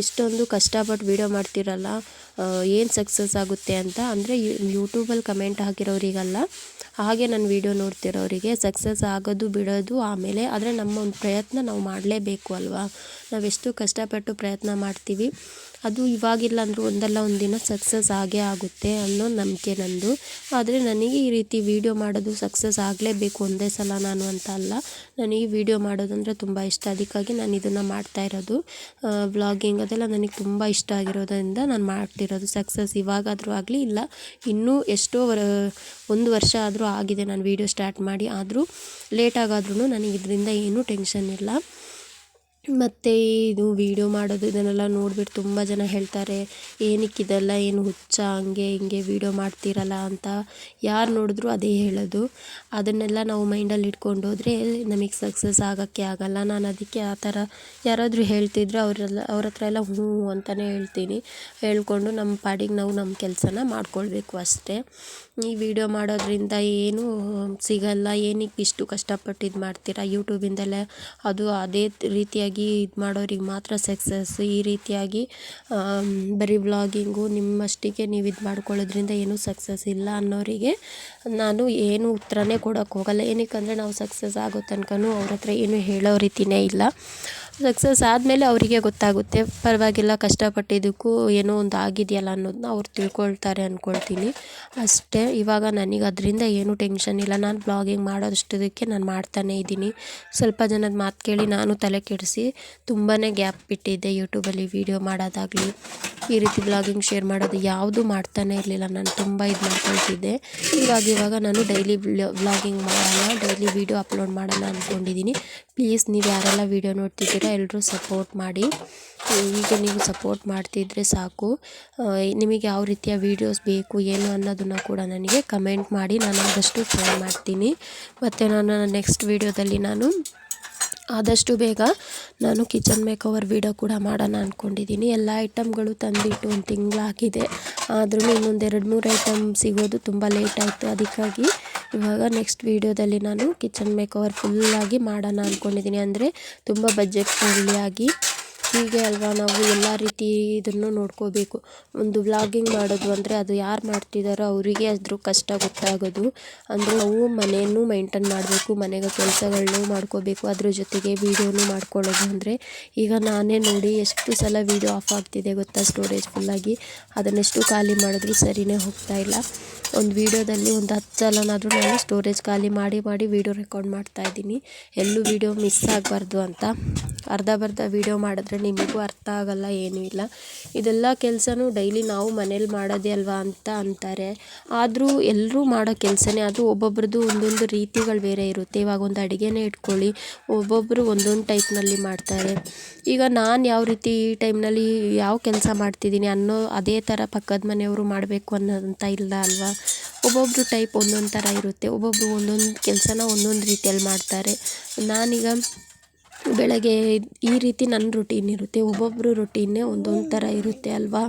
ಇಷ್ಟೊಂದು ಕಷ್ಟಪಟ್ಟು ವೀಡಿಯೋ ಮಾಡ್ತಿರಲ್ಲ ಏನು ಸಕ್ಸಸ್ ಆಗುತ್ತೆ ಅಂತ? ಅಂದರೆ ಯೂಟ್ಯೂಬಲ್ಲಿ ಕಮೆಂಟ್ ಹಾಕಿರೋರಿಗಲ್ಲ, ಹಾಗೆ ನನ್ನ ವೀಡಿಯೋ ನೋಡ್ತಿರೋರಿಗೆ ಸಕ್ಸಸ್ ಆಗೋದು ಬಿಡೋದು ಆಮೇಲೆ, ಆದರೆ ನಮ್ಮ ಒಂದು ಪ್ರಯತ್ನ ನಾವು ಮಾಡಲೇಬೇಕು ಅಲ್ವಾ? ನಾವೆಷ್ಟು ಕಷ್ಟಪಟ್ಟು ಪ್ರಯತ್ನ ಮಾಡ್ತೀವಿ. ಅದು ಇವಾಗಿಲ್ಲ ಅಂದರೂ ಒಂದಲ್ಲ ಒಂದು ದಿನ ಸಕ್ಸಸ್ ಆಗೇ ಆಗುತ್ತೆ ಅನ್ನೋ ನಂಬಿಕೆ ನಂದು. ಆದರೆ ನನಗೆ ಈ ರೀತಿ ವೀಡಿಯೋ ಮಾಡೋದು ಸಕ್ಸಸ್ ಆಗಲೇಬೇಕು ಒಂದೇ ಸಲ ನಾನು ಅಂತ ಅಲ್ಲ. ನನಗೆ ವೀಡಿಯೋ ಮಾಡೋದಂದರೆ ತುಂಬ ಇಷ್ಟ. ಅದಕ್ಕಾಗಿ ನಾನು ಇದನ್ನು ಮಾಡ್ತಾ ಇರೋದು. ವ್ಲಾಗಿಂಗ್ ಅದೆಲ್ಲ ನನಗೆ ತುಂಬ ಇಷ್ಟ ಆಗಿರೋದ್ರಿಂದ ನಾನು ಮಾಡ್ತಿರೋದು. ಸಕ್ಸಸ್ ಇವಾಗಾದರೂ ಆಗಲಿ ಇಲ್ಲ, ಇನ್ನೂ ಎಷ್ಟೋ ಒಂದು ವರ್ಷ ಆದರೂ ಆಗಿದೆ. ನಾನು ವೀಡಿಯೋ ಸ್ಟಾರ್ಟ್ ಮಾಡಿ, ಆದರೂ ಲೇಟಾಗಾದ್ರೂ ನನಗೆ ಇದರಿಂದ ಏನೂ ಟೆನ್ಷನ್ ಇಲ್ಲ. ಮತ್ತು ಇದು ವೀಡಿಯೋ ಮಾಡೋದು, ಇದನ್ನೆಲ್ಲ ನೋಡ್ಬಿಟ್ಟು ತುಂಬ ಜನ ಹೇಳ್ತಾರೆ, ಏನಕ್ಕೆ ಇದೆಲ್ಲ? ಏನು ಹುಚ್ಚ? ಹಂಗೆ ಹಿಂಗೆ ವೀಡಿಯೋ ಮಾಡ್ತೀರಲ್ಲ? ಅಂತ. ಯಾರು ನೋಡಿದ್ರು ಅದೇ ಹೇಳೋದು. ಅದನ್ನೆಲ್ಲ ನಾವು ಮೈಂಡಲ್ಲಿ ಇಟ್ಕೊಂಡು ಹೋದರೆ ನಮಗೆ ಸಕ್ಸಸ್ ಆಗೋಕ್ಕೆ ಆಗಲ್ಲ. ನಾನು ಅದಕ್ಕೆ ಆ ಥರ ಯಾರಾದರೂ ಹೇಳ್ತಿದ್ರೆ ಅವರೆಲ್ಲ, ಅವ್ರ ಹತ್ರ ಎಲ್ಲ ಹ್ಞೂ ಅಂತಲೇ ಹೇಳ್ತೀನಿ. ಹೇಳ್ಕೊಂಡು ನಮ್ಮ ಪಾಡಿಗೆ ನಾವು ನಮ್ಮ ಕೆಲಸನ ಮಾಡ್ಕೊಳ್ಬೇಕು ಅಷ್ಟೇ. ಈ ವಿಡಿಯೋ ಮಾಡೋದ್ರಿಂದ ಏನೂ ಸಿಗಲ್ಲ, ಏನಕ್ಕೆ ಇಷ್ಟು ಕಷ್ಟಪಟ್ಟು ಇದು ಮಾಡ್ತೀರಾ? ಯೂಟ್ಯೂಬಿಂದಲೇ ಅದು ಅದೇ ರೀತಿಯಾಗಿ ಇದು ಮಾಡೋರಿಗೆ ಮಾತ್ರ ಸಕ್ಸಸ್. ಈ ರೀತಿಯಾಗಿ ಬರೀ ವ್ಲಾಗಿಂಗು ನಿಮ್ಮಷ್ಟಿಗೆ ನೀವು ಇದು ಮಾಡ್ಕೊಳ್ಳೋದ್ರಿಂದ ಏನೂ ಸಕ್ಸಸ್ ಇಲ್ಲ ಅನ್ನೋರಿಗೆ ನಾನು ಏನು ಉತ್ತರನೇ ಕೊಡೋಕ್ಕೆ ಹೋಗಲ್ಲ ಏನಕ್ಕೆ ನಾವು ಸಕ್ಸಸ್ ಆಗೋ ತನಕನೂ ಅವ್ರ ಹತ್ರ ಏನೂ ಹೇಳೋ ರೀತಿಯೇ ಇಲ್ಲ. ಸಕ್ಸಸ್ ಆದಮೇಲೆ ಅವರಿಗೆ ಗೊತ್ತಾಗುತ್ತೆ, ಪರವಾಗಿಲ್ಲ ಕಷ್ಟಪಟ್ಟಿದ್ದಕ್ಕೂ ಏನೋ ಒಂದು ಆಗಿದೆಯಲ್ಲ ಅನ್ನೋದನ್ನ ಅವ್ರು ತಿಳ್ಕೊಳ್ತಾರೆ ಅಂದ್ಕೊಳ್ತೀನಿ ಅಷ್ಟೇ, ಇವಾಗ ನನಗೆ ಅದರಿಂದ ಏನೂ ಟೆನ್ಷನ್ ಇಲ್ಲ. ನಾನು ಬ್ಲಾಗಿಂಗ್ ಮಾಡೋದಷ್ಟದಕ್ಕೆ ನಾನು ಮಾಡ್ತಾನೇ ಇದ್ದೀನಿ. ಸ್ವಲ್ಪ ಜನದ ಮಾತು ಕೇಳಿ ನಾನು ತಲೆ ಕೆಡಿಸಿ ತುಂಬಾ ಗ್ಯಾಪ್ ಬಿಟ್ಟಿದ್ದೆ ಯೂಟ್ಯೂಬಲ್ಲಿ ವೀಡಿಯೋ ಮಾಡೋದಾಗಲಿ, ಈ ರೀತಿ ಬ್ಲಾಗಿಂಗ್ ಶೇರ್ ಮಾಡೋದು ಯಾವುದೂ ಮಾಡ್ತಾನೇ ಇರಲಿಲ್ಲ. ನಾನು ತುಂಬ ಇದು ಮಾಡ್ಕೊಳ್ತಿದ್ದೆ. ಇವಾಗ ಇವಾಗ ನಾನು ಡೈಲಿ ಬ್ಲಾಗಿಂಗ್ ಮಾಡೋಣ ಡೈಲಿ ವೀಡಿಯೋ ಅಪ್ಲೋಡ್ ಮಾಡೋಣ ಅಂದ್ಕೊಂಡಿದ್ದೀನಿ ಪ್ಲೀಸ್ ನೀವು ಯಾರೆಲ್ಲ ವೀಡಿಯೋ ನೋಡ್ತಿದ್ದೀರಾ ಎಲ್ಲರೂ ಸಪೋರ್ಟ್ ಮಾಡಿ. ಹೀಗೆ ನೀವು ಸಪೋರ್ಟ್ ಮಾಡ್ತಿದ್ರೆ ಸಾಕು. ನಿಮಗೆ ಯಾವ ರೀತಿಯ ವೀಡಿಯೋಸ್ ಬೇಕು, ಏನು ಅನ್ನೋದನ್ನು ಕೂಡ ನನಗೆ ಕಮೆಂಟ್ ಮಾಡಿ. ನಾನು ಆದಷ್ಟು ಟ್ರೈ ಮಾಡ್ತೀನಿ. ಮತ್ತು ನಾನು ನೆಕ್ಸ್ಟ್ ವೀಡಿಯೋದಲ್ಲಿ ನಾನು ಆದಷ್ಟು ಬೇಗ ನಾನು ಕಿಚನ್ ಮೇಕವರ್ ವೀಡಿಯೋ ಕೂಡ ಮಾಡೋಣ ಅಂದ್ಕೊಂಡಿದ್ದೀನಿ ಎಲ್ಲ ಐಟಮ್ಗಳು ತಂದಿಟ್ಟು ಒಂದು ತಿಂಗಳಾಗಿದೆ. ಆದ್ರೂ ಇನ್ನೊಂದು ಎರಡು ಮೂರು ಐಟಮ್ ಸಿಗೋದು ತುಂಬ ಲೇಟ್ ಆಯಿತು. ಅದಕ್ಕಾಗಿ ಇವಾಗ ನೆಕ್ಸ್ಟ್ ವೀಡಿಯೋದಲ್ಲಿ ನಾನು ಕಿಚನ್ ಮೇಕವರ್ ಫುಲ್ಲಾಗಿ ಮಾಡೋಣ ಅಂದ್ಕೊಂಡಿದ್ದೀನಿ ಅಂದರೆ ತುಂಬ ಬಜೆಟ್ ಫ್ರೆಂಡ್ಲಿಯಾಗಿ ಹೀಗೆ ಅಲ್ವಾ ನಾವು ಎಲ್ಲ ರೀತಿ ಇದನ್ನು ನೋಡ್ಕೋಬೇಕು. ಒಂದು ವ್ಲಾಗಿಂಗ್ ಮಾಡೋದು ಅಂದರೆ ಅದು ಯಾರು ಮಾಡ್ತಿದ್ದಾರೋ ಅವರಿಗೆ ಅದ್ರ ಕಷ್ಟ ಗೊತ್ತಾಗೋದು. ಅಂದರೆ ನಾವು ಮನೆಯನ್ನು ಮೈಂಟೈನ್ ಮಾಡಬೇಕು, ಮನೆಗೆ ಕೆಲಸಗಳನ್ನು ಮಾಡ್ಕೋಬೇಕು, ಅದ್ರ ಜೊತೆಗೆ ವೀಡಿಯೋನು ಮಾಡ್ಕೊಳ್ಳೋದು ಅಂದರೆ ಈಗ ನಾನೇ ನೋಡಿ ಎಷ್ಟು ಸಲ ವೀಡಿಯೋ ಆಫ್ ಆಗ್ತಿದೆ ಗೊತ್ತಾ ಸ್ಟೋರೇಜ್ ಫುಲ್ಲಾಗಿ ಅದನ್ನೆಷ್ಟು ಖಾಲಿ ಮಾಡಿದ್ರು ಸರಿಯೇ ಹೋಗ್ತಾ ಇಲ್ಲ. ಒಂದು ವೀಡಿಯೋದಲ್ಲಿ ಒಂದು ಹತ್ತು ಸಲನಾದರೂ ನಾನು ಸ್ಟೋರೇಜ್ ಖಾಲಿ ಮಾಡಿ ಮಾಡಿ ವೀಡಿಯೋ ರೆಕಾರ್ಡ್ ಮಾಡ್ತಾ ಇದ್ದೀನಿ. ಎಲ್ಲೂ ವೀಡಿಯೋ ಮಿಸ್ ಆಗಬಾರ್ದು ಅಂತ. ಅರ್ಧ ಬರ್ಧ ವೀಡಿಯೋ ಮಾಡಿದ್ರೆ ನಿಮಗೂ ಅರ್ಥ ಆಗಲ್ಲ, ಏನೂ ಇಲ್ಲ. ಇದೆಲ್ಲ ಕೆಲಸನೂ ಡೈಲಿ ನಾವು ಮನೇಲಿ ಮಾಡೋದೇ ಅಲ್ವಾ ಅಂತ ಅಂತಾರೆ. ಆದರೂ ಎಲ್ಲರೂ ಮಾಡೋ ಕೆಲಸನೇ ಅದು. ಒಬ್ಬೊಬ್ರದ್ದು ಒಂದೊಂದು ರೀತಿಗಳು ಬೇರೆ ಇರುತ್ತೆ. ಇವಾಗ ಒಂದು ಅಡುಗೆನೇ ಇಟ್ಕೊಳ್ಳಿ ಒಬ್ಬೊಬ್ಬರು ಒಂದೊಂದು ಟೈಪ್ನಲ್ಲಿ ಮಾಡ್ತಾರೆ. ಈಗ ನಾನು ಯಾವ ರೀತಿ ಈ ಟೈಮ್ನಲ್ಲಿ ಯಾವ ಕೆಲಸ ಮಾಡ್ತಿದ್ದೀನಿ ಅನ್ನೋ ಅದೇ ಥರ ಪಕ್ಕದ ಮನೆಯವರು ಮಾಡಬೇಕು ಅನ್ನೋದಂತ ಇಲ್ಲ ಅಲ್ವಾ? ಒಬ್ಬೊಬ್ಬರು ಟೈಪ್ ಒಂದೊಂದು ಥರ ಇರುತ್ತೆ ಒಬ್ಬೊಬ್ಬರು ಒಂದೊಂದು ಕೆಲಸನ ಒಂದೊಂದು ರೀತಿಯಲ್ಲಿ ಮಾಡ್ತಾರೆ. ನಾನೀಗ ಬೆಳಗ್ಗೆ ಈ ರೀತಿ ನನ್ನ ರುಟೀನ್ ಇರುತ್ತೆ ಒಬ್ಬೊಬ್ಬರು ರುಟೀನೇ ಒಂದೊಂದು ಥರ ಇರುತ್ತೆ ಅಲ್ವಾ?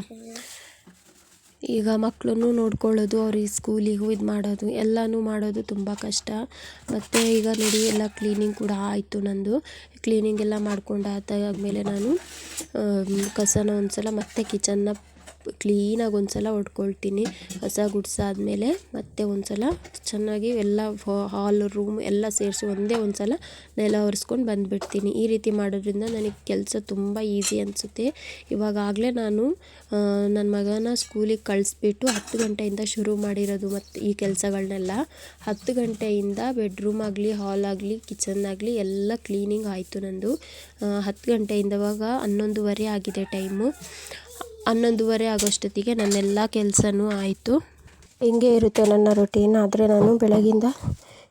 ಈಗ ಮಕ್ಕಳನ್ನು ನೋಡ್ಕೊಳ್ಳೋದು, ಅವ್ರಿಗೆ ಸ್ಕೂಲಿಗೂ ಇದು ಮಾಡೋದು, ಎಲ್ಲನೂ ಮಾಡೋದು ತುಂಬ ಕಷ್ಟ. ಮತ್ತು ಈಗ ನೋಡಿ ಎಲ್ಲ ಕ್ಲೀನಿಂಗ್ ಕೂಡ ಆಯಿತು ನಂದು. ಕ್ಲೀನಿಂಗ್ ಎಲ್ಲ ಮಾಡ್ಕೊಂಡಾದಾದ್ಮೇಲೆ ನಾನು ಕಸನ ಒಂದು ಸಲ ಮತ್ತೆ ಕಿಚನ್ನ ಕ್ಲೀನಾಗಿ ಒಂದು ಸಲ ಹೊಡ್ಕೊಳ್ತೀನಿ. ಕಸ ಗುಡಿಸಾದ್ಮೇಲೆ ಮತ್ತೆ ಒಂದು ಸಲ ಚೆನ್ನಾಗಿ ಎಲ್ಲ ಹಾಲ್, ರೂಮ್ ಎಲ್ಲ ಸೇರಿಸಿ ಒಂದೇ ಒಂದು ಸಲ ನೆಲ ಒರೆಸ್ಕೊಂಡು ಬಂದುಬಿಡ್ತೀನಿ. ಈ ರೀತಿ ಮಾಡೋದ್ರಿಂದ ನನಗೆ ಕೆಲಸ ತುಂಬ ಈಸಿ ಅನಿಸುತ್ತೆ. ಇವಾಗಾಗಲೇ ನಾನು ನನ್ನ ಮಗನ ಸ್ಕೂಲಿಗೆ ಕಳಿಸ್ಬಿಟ್ಟು ಹತ್ತು ಗಂಟೆಯಿಂದ ಶುರು ಮಾಡಿರೋದು ಮತ್ತು ಈ ಕೆಲಸಗಳನ್ನೆಲ್ಲ ಹತ್ತು ಗಂಟೆಯಿಂದ ಬೆಡ್ರೂಮ್ ಆಗಲಿ, ಹಾಲ್ ಆಗಲಿ, ಕಿಚನ್ ಆಗಲಿ ಎಲ್ಲ ಕ್ಲೀನಿಂಗ್ ಆಯಿತು ನಂದು. ಹತ್ತು ಗಂಟೆಯಿಂದವಾಗ ಹನ್ನೊಂದುವರೆ ಆಗಿದೆ ಟೈಮು. ಹನ್ನೊಂದುವರೆ ಆಗೋಷ್ಟೊತ್ತಿಗೆ ನನ್ನೆಲ್ಲ ಕೆಲಸನೂ ಆಯಿತು. ಹಿಂಗೆ ಇರುತ್ತೆ ನನ್ನ ರೊಟೀನ್ ಆದರೆ ನಾನು ಬೆಳಗಿಂದ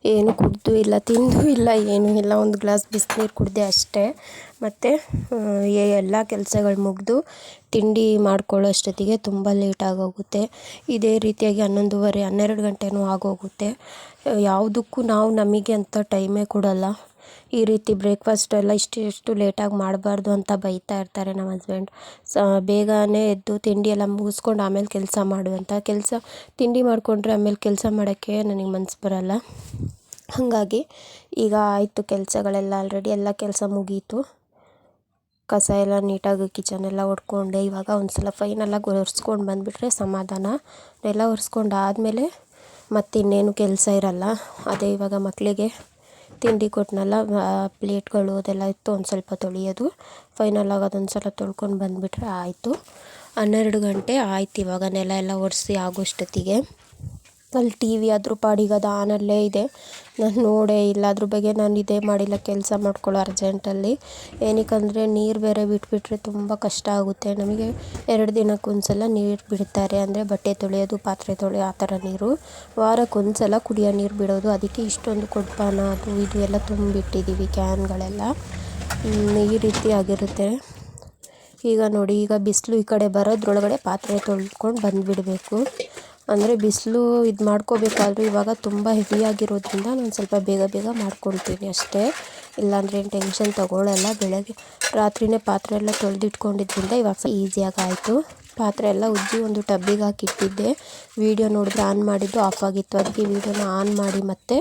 ಏನು ಕುಡ್ದು ಇಲ್ಲ, ತಿಂದು ಇಲ್ಲ, ಏನೂ ಇಲ್ಲ. ಒಂದು ಗ್ಲಾಸ್ ಬಿಸಿನೀರು ಕುಡಿದೆ ಅಷ್ಟೇ. ಮತ್ತು ಎಲ್ಲ ಕೆಲಸಗಳು ಮುಗಿದು ತಿಂಡಿ ಮಾಡ್ಕೊಳ್ಳೋ ಅಷ್ಟೊತ್ತಿಗೆ ತುಂಬ ಲೇಟ್ ಆಗೋಗುತ್ತೆ. ಇದೇ ರೀತಿಯಾಗಿ ಹನ್ನೊಂದುವರೆ, ಹನ್ನೆರಡು ಗಂಟೆನೂ ಆಗೋಗುತ್ತೆ. ಯಾವುದಕ್ಕೂ ನಾವು ನಮಗೆ ಅಂತ ಟೈಮೇ ಕೊಡಲ್ಲ. ಈ ರೀತಿ ಬ್ರೇಕ್ಫಾಸ್ಟ್ ಎಲ್ಲ ಇಷ್ಟು ಇಷ್ಟು ಲೇಟಾಗಿ ಮಾಡಬಾರ್ದು ಅಂತ ಬೈತಾ ಇರ್ತಾರೆ ನಮ್ಮ ಹಸ್ಬೆಂಡ್ ಸ, ಬೇಗನೆ ಎದ್ದು ತಿಂಡಿ ಎಲ್ಲ ಮುಗಿಸ್ಕೊಂಡು ಆಮೇಲೆ ಕೆಲಸ ಮಾಡು ಅಂತ. ಕೆಲಸ, ತಿಂಡಿ ಮಾಡಿಕೊಂಡ್ರೆ ಆಮೇಲೆ ಕೆಲಸ ಮಾಡೋಕ್ಕೆ ನನಗೆ ಮನ್ಸು ಬರಲ್ಲ. ಹಾಗಾಗಿ ಈಗ ಆಯಿತು ಕೆಲಸಗಳೆಲ್ಲ ಆಲ್ರೆಡಿ ಎಲ್ಲ ಕೆಲಸ ಮುಗೀತು. ಕಸ ಎಲ್ಲ ನೀಟಾಗಿ ಕಿಚನ್ ಎಲ್ಲ ಹೊಡ್ಕೊಂಡೆ ಇವಾಗ ಒಂದು ಸಲ ಫೈನೆಲ್ಲ ಒರೆಸ್ಕೊಂಡು ಬಂದುಬಿಟ್ರೆ ಸಮಾಧಾನ. ಎಲ್ಲ ಒರೆಸ್ಕೊಂಡು ಆದಮೇಲೆ ಮತ್ತು ಇನ್ನೇನು ಕೆಲಸ ಇರಲ್ಲ. ಅದೇ ಇವಾಗ ಮಕ್ಕಳಿಗೆ ತಿಂಡಿ ಕೊಟ್ಟನಲ್ಲ ಪ್ಲೇಟ್ಗಳು ಅದೆಲ್ಲ ಇತ್ತು, ಒಂದು ಸ್ವಲ್ಪ ತೊಳೆಯೋದು. ಫೈನಲ್ ಆಗಿ ಅದೊಂದು ಸಲ ತೊಳ್ಕೊಂಡು ಬಂದುಬಿಟ್ರೆ ಆಯಿತು. ಹನ್ನೆರಡು ಗಂಟೆ ಆಯ್ತು ಇವಾಗ, ನೆಲ ಎಲ್ಲ ಒರೆಸಿ ಆಗೋಷ್ಟೊತ್ತಿಗೆ ಅಲ್ಲಿ ಟಿ ವಿ ಆದರೂ ಪಾಡಿಗೆ ಅದು ಆನಲ್ಲೇ ಇದೆ. ನಾನು ನೋಡೇ ಇಲ್ಲ. ಅದ್ರ ಬಗ್ಗೆ ನಾನು ಇದೇ ಮಾಡಿಲ್ಲ. ಕೆಲಸ ಮಾಡ್ಕೊಳ್ಳೋ ಅರ್ಜೆಂಟಲ್ಲಿ. ಏನಕ್ಕಂದರೆ ನೀರು ಬೇರೆ ಬಿಟ್ಬಿಟ್ರೆ ತುಂಬ ಕಷ್ಟ ಆಗುತ್ತೆ. ನಮಗೆ ಎರಡು ದಿನಕ್ಕೊಂದು ಸಲ ನೀರು ಬಿಡ್ತಾರೆ. ಅಂದರೆ ಬಟ್ಟೆ ತೊಳೆಯೋದು, ಪಾತ್ರೆ ತೊಳೆಯೋ ಆ ಥರ ನೀರು. ವಾರಕ್ಕೊಂದು ಸಲ ಕುಡಿಯೋ ನೀರು ಬಿಡೋದು. ಅದಕ್ಕೆ ಇಷ್ಟೊಂದು ಕೊಡ್ಪಾನ, ಅದು ಇದು ಎಲ್ಲ ತುಂಬಿಟ್ಟಿದ್ದೀವಿ ಕ್ಯಾನ್ಗಳೆಲ್ಲ. ಈ ರೀತಿ ಆಗಿರುತ್ತೆ. ಈಗ ನೋಡಿ, ಈಗ ಬಿಸಿಲು ಈ ಕಡೆ ಬರೋದ್ರೊಳಗಡೆ ಪಾತ್ರೆ ತೊಳ್ಕೊಂಡು ಬಂದುಬಿಡಬೇಕು. ಅಂದರೆ ಬಿಸಿಲು ಇದು ಮಾಡ್ಕೋಬೇಕಾದ್ರೂ ಇವಾಗ ತುಂಬ ಹೆವಿಯಾಗಿರೋದ್ರಿಂದ ನಾನು ಸ್ವಲ್ಪ ಬೇಗ ಬೇಗ ಮಾಡ್ಕೊಳ್ತೀನಿ ಅಷ್ಟೇ. ಇಲ್ಲಾಂದರೆ ಏನು ಟೆನ್ಷನ್ ತೊಗೊಳ್ಳಲ್ಲ ಬೆಳಗ್ಗೆ ರಾತ್ರಿಯೇ ಪಾತ್ರೆ ಎಲ್ಲ ತೊಳೆದಿಟ್ಕೊಂಡಿದ್ದರಿಂದ ಇವಾಗ ಈಸಿಯಾಗಿ ಆಯಿತು. ಪಾತ್ರೆ ಎಲ್ಲ ಉಜ್ಜಿ ಒಂದು ಟಬ್ಬಿಗೆ ಹಾಕಿಟ್ಟಿದ್ದೆ. ವೀಡಿಯೋ ನೋಡಿದ್ರೆ ಆನ್ ಮಾಡಿದ್ದು ಆಫ್ ಆಗಿತ್ತು. ಅದಕ್ಕೆ ವೀಡಿಯೋನ ಆನ್ ಮಾಡಿ ಮತ್ತೆ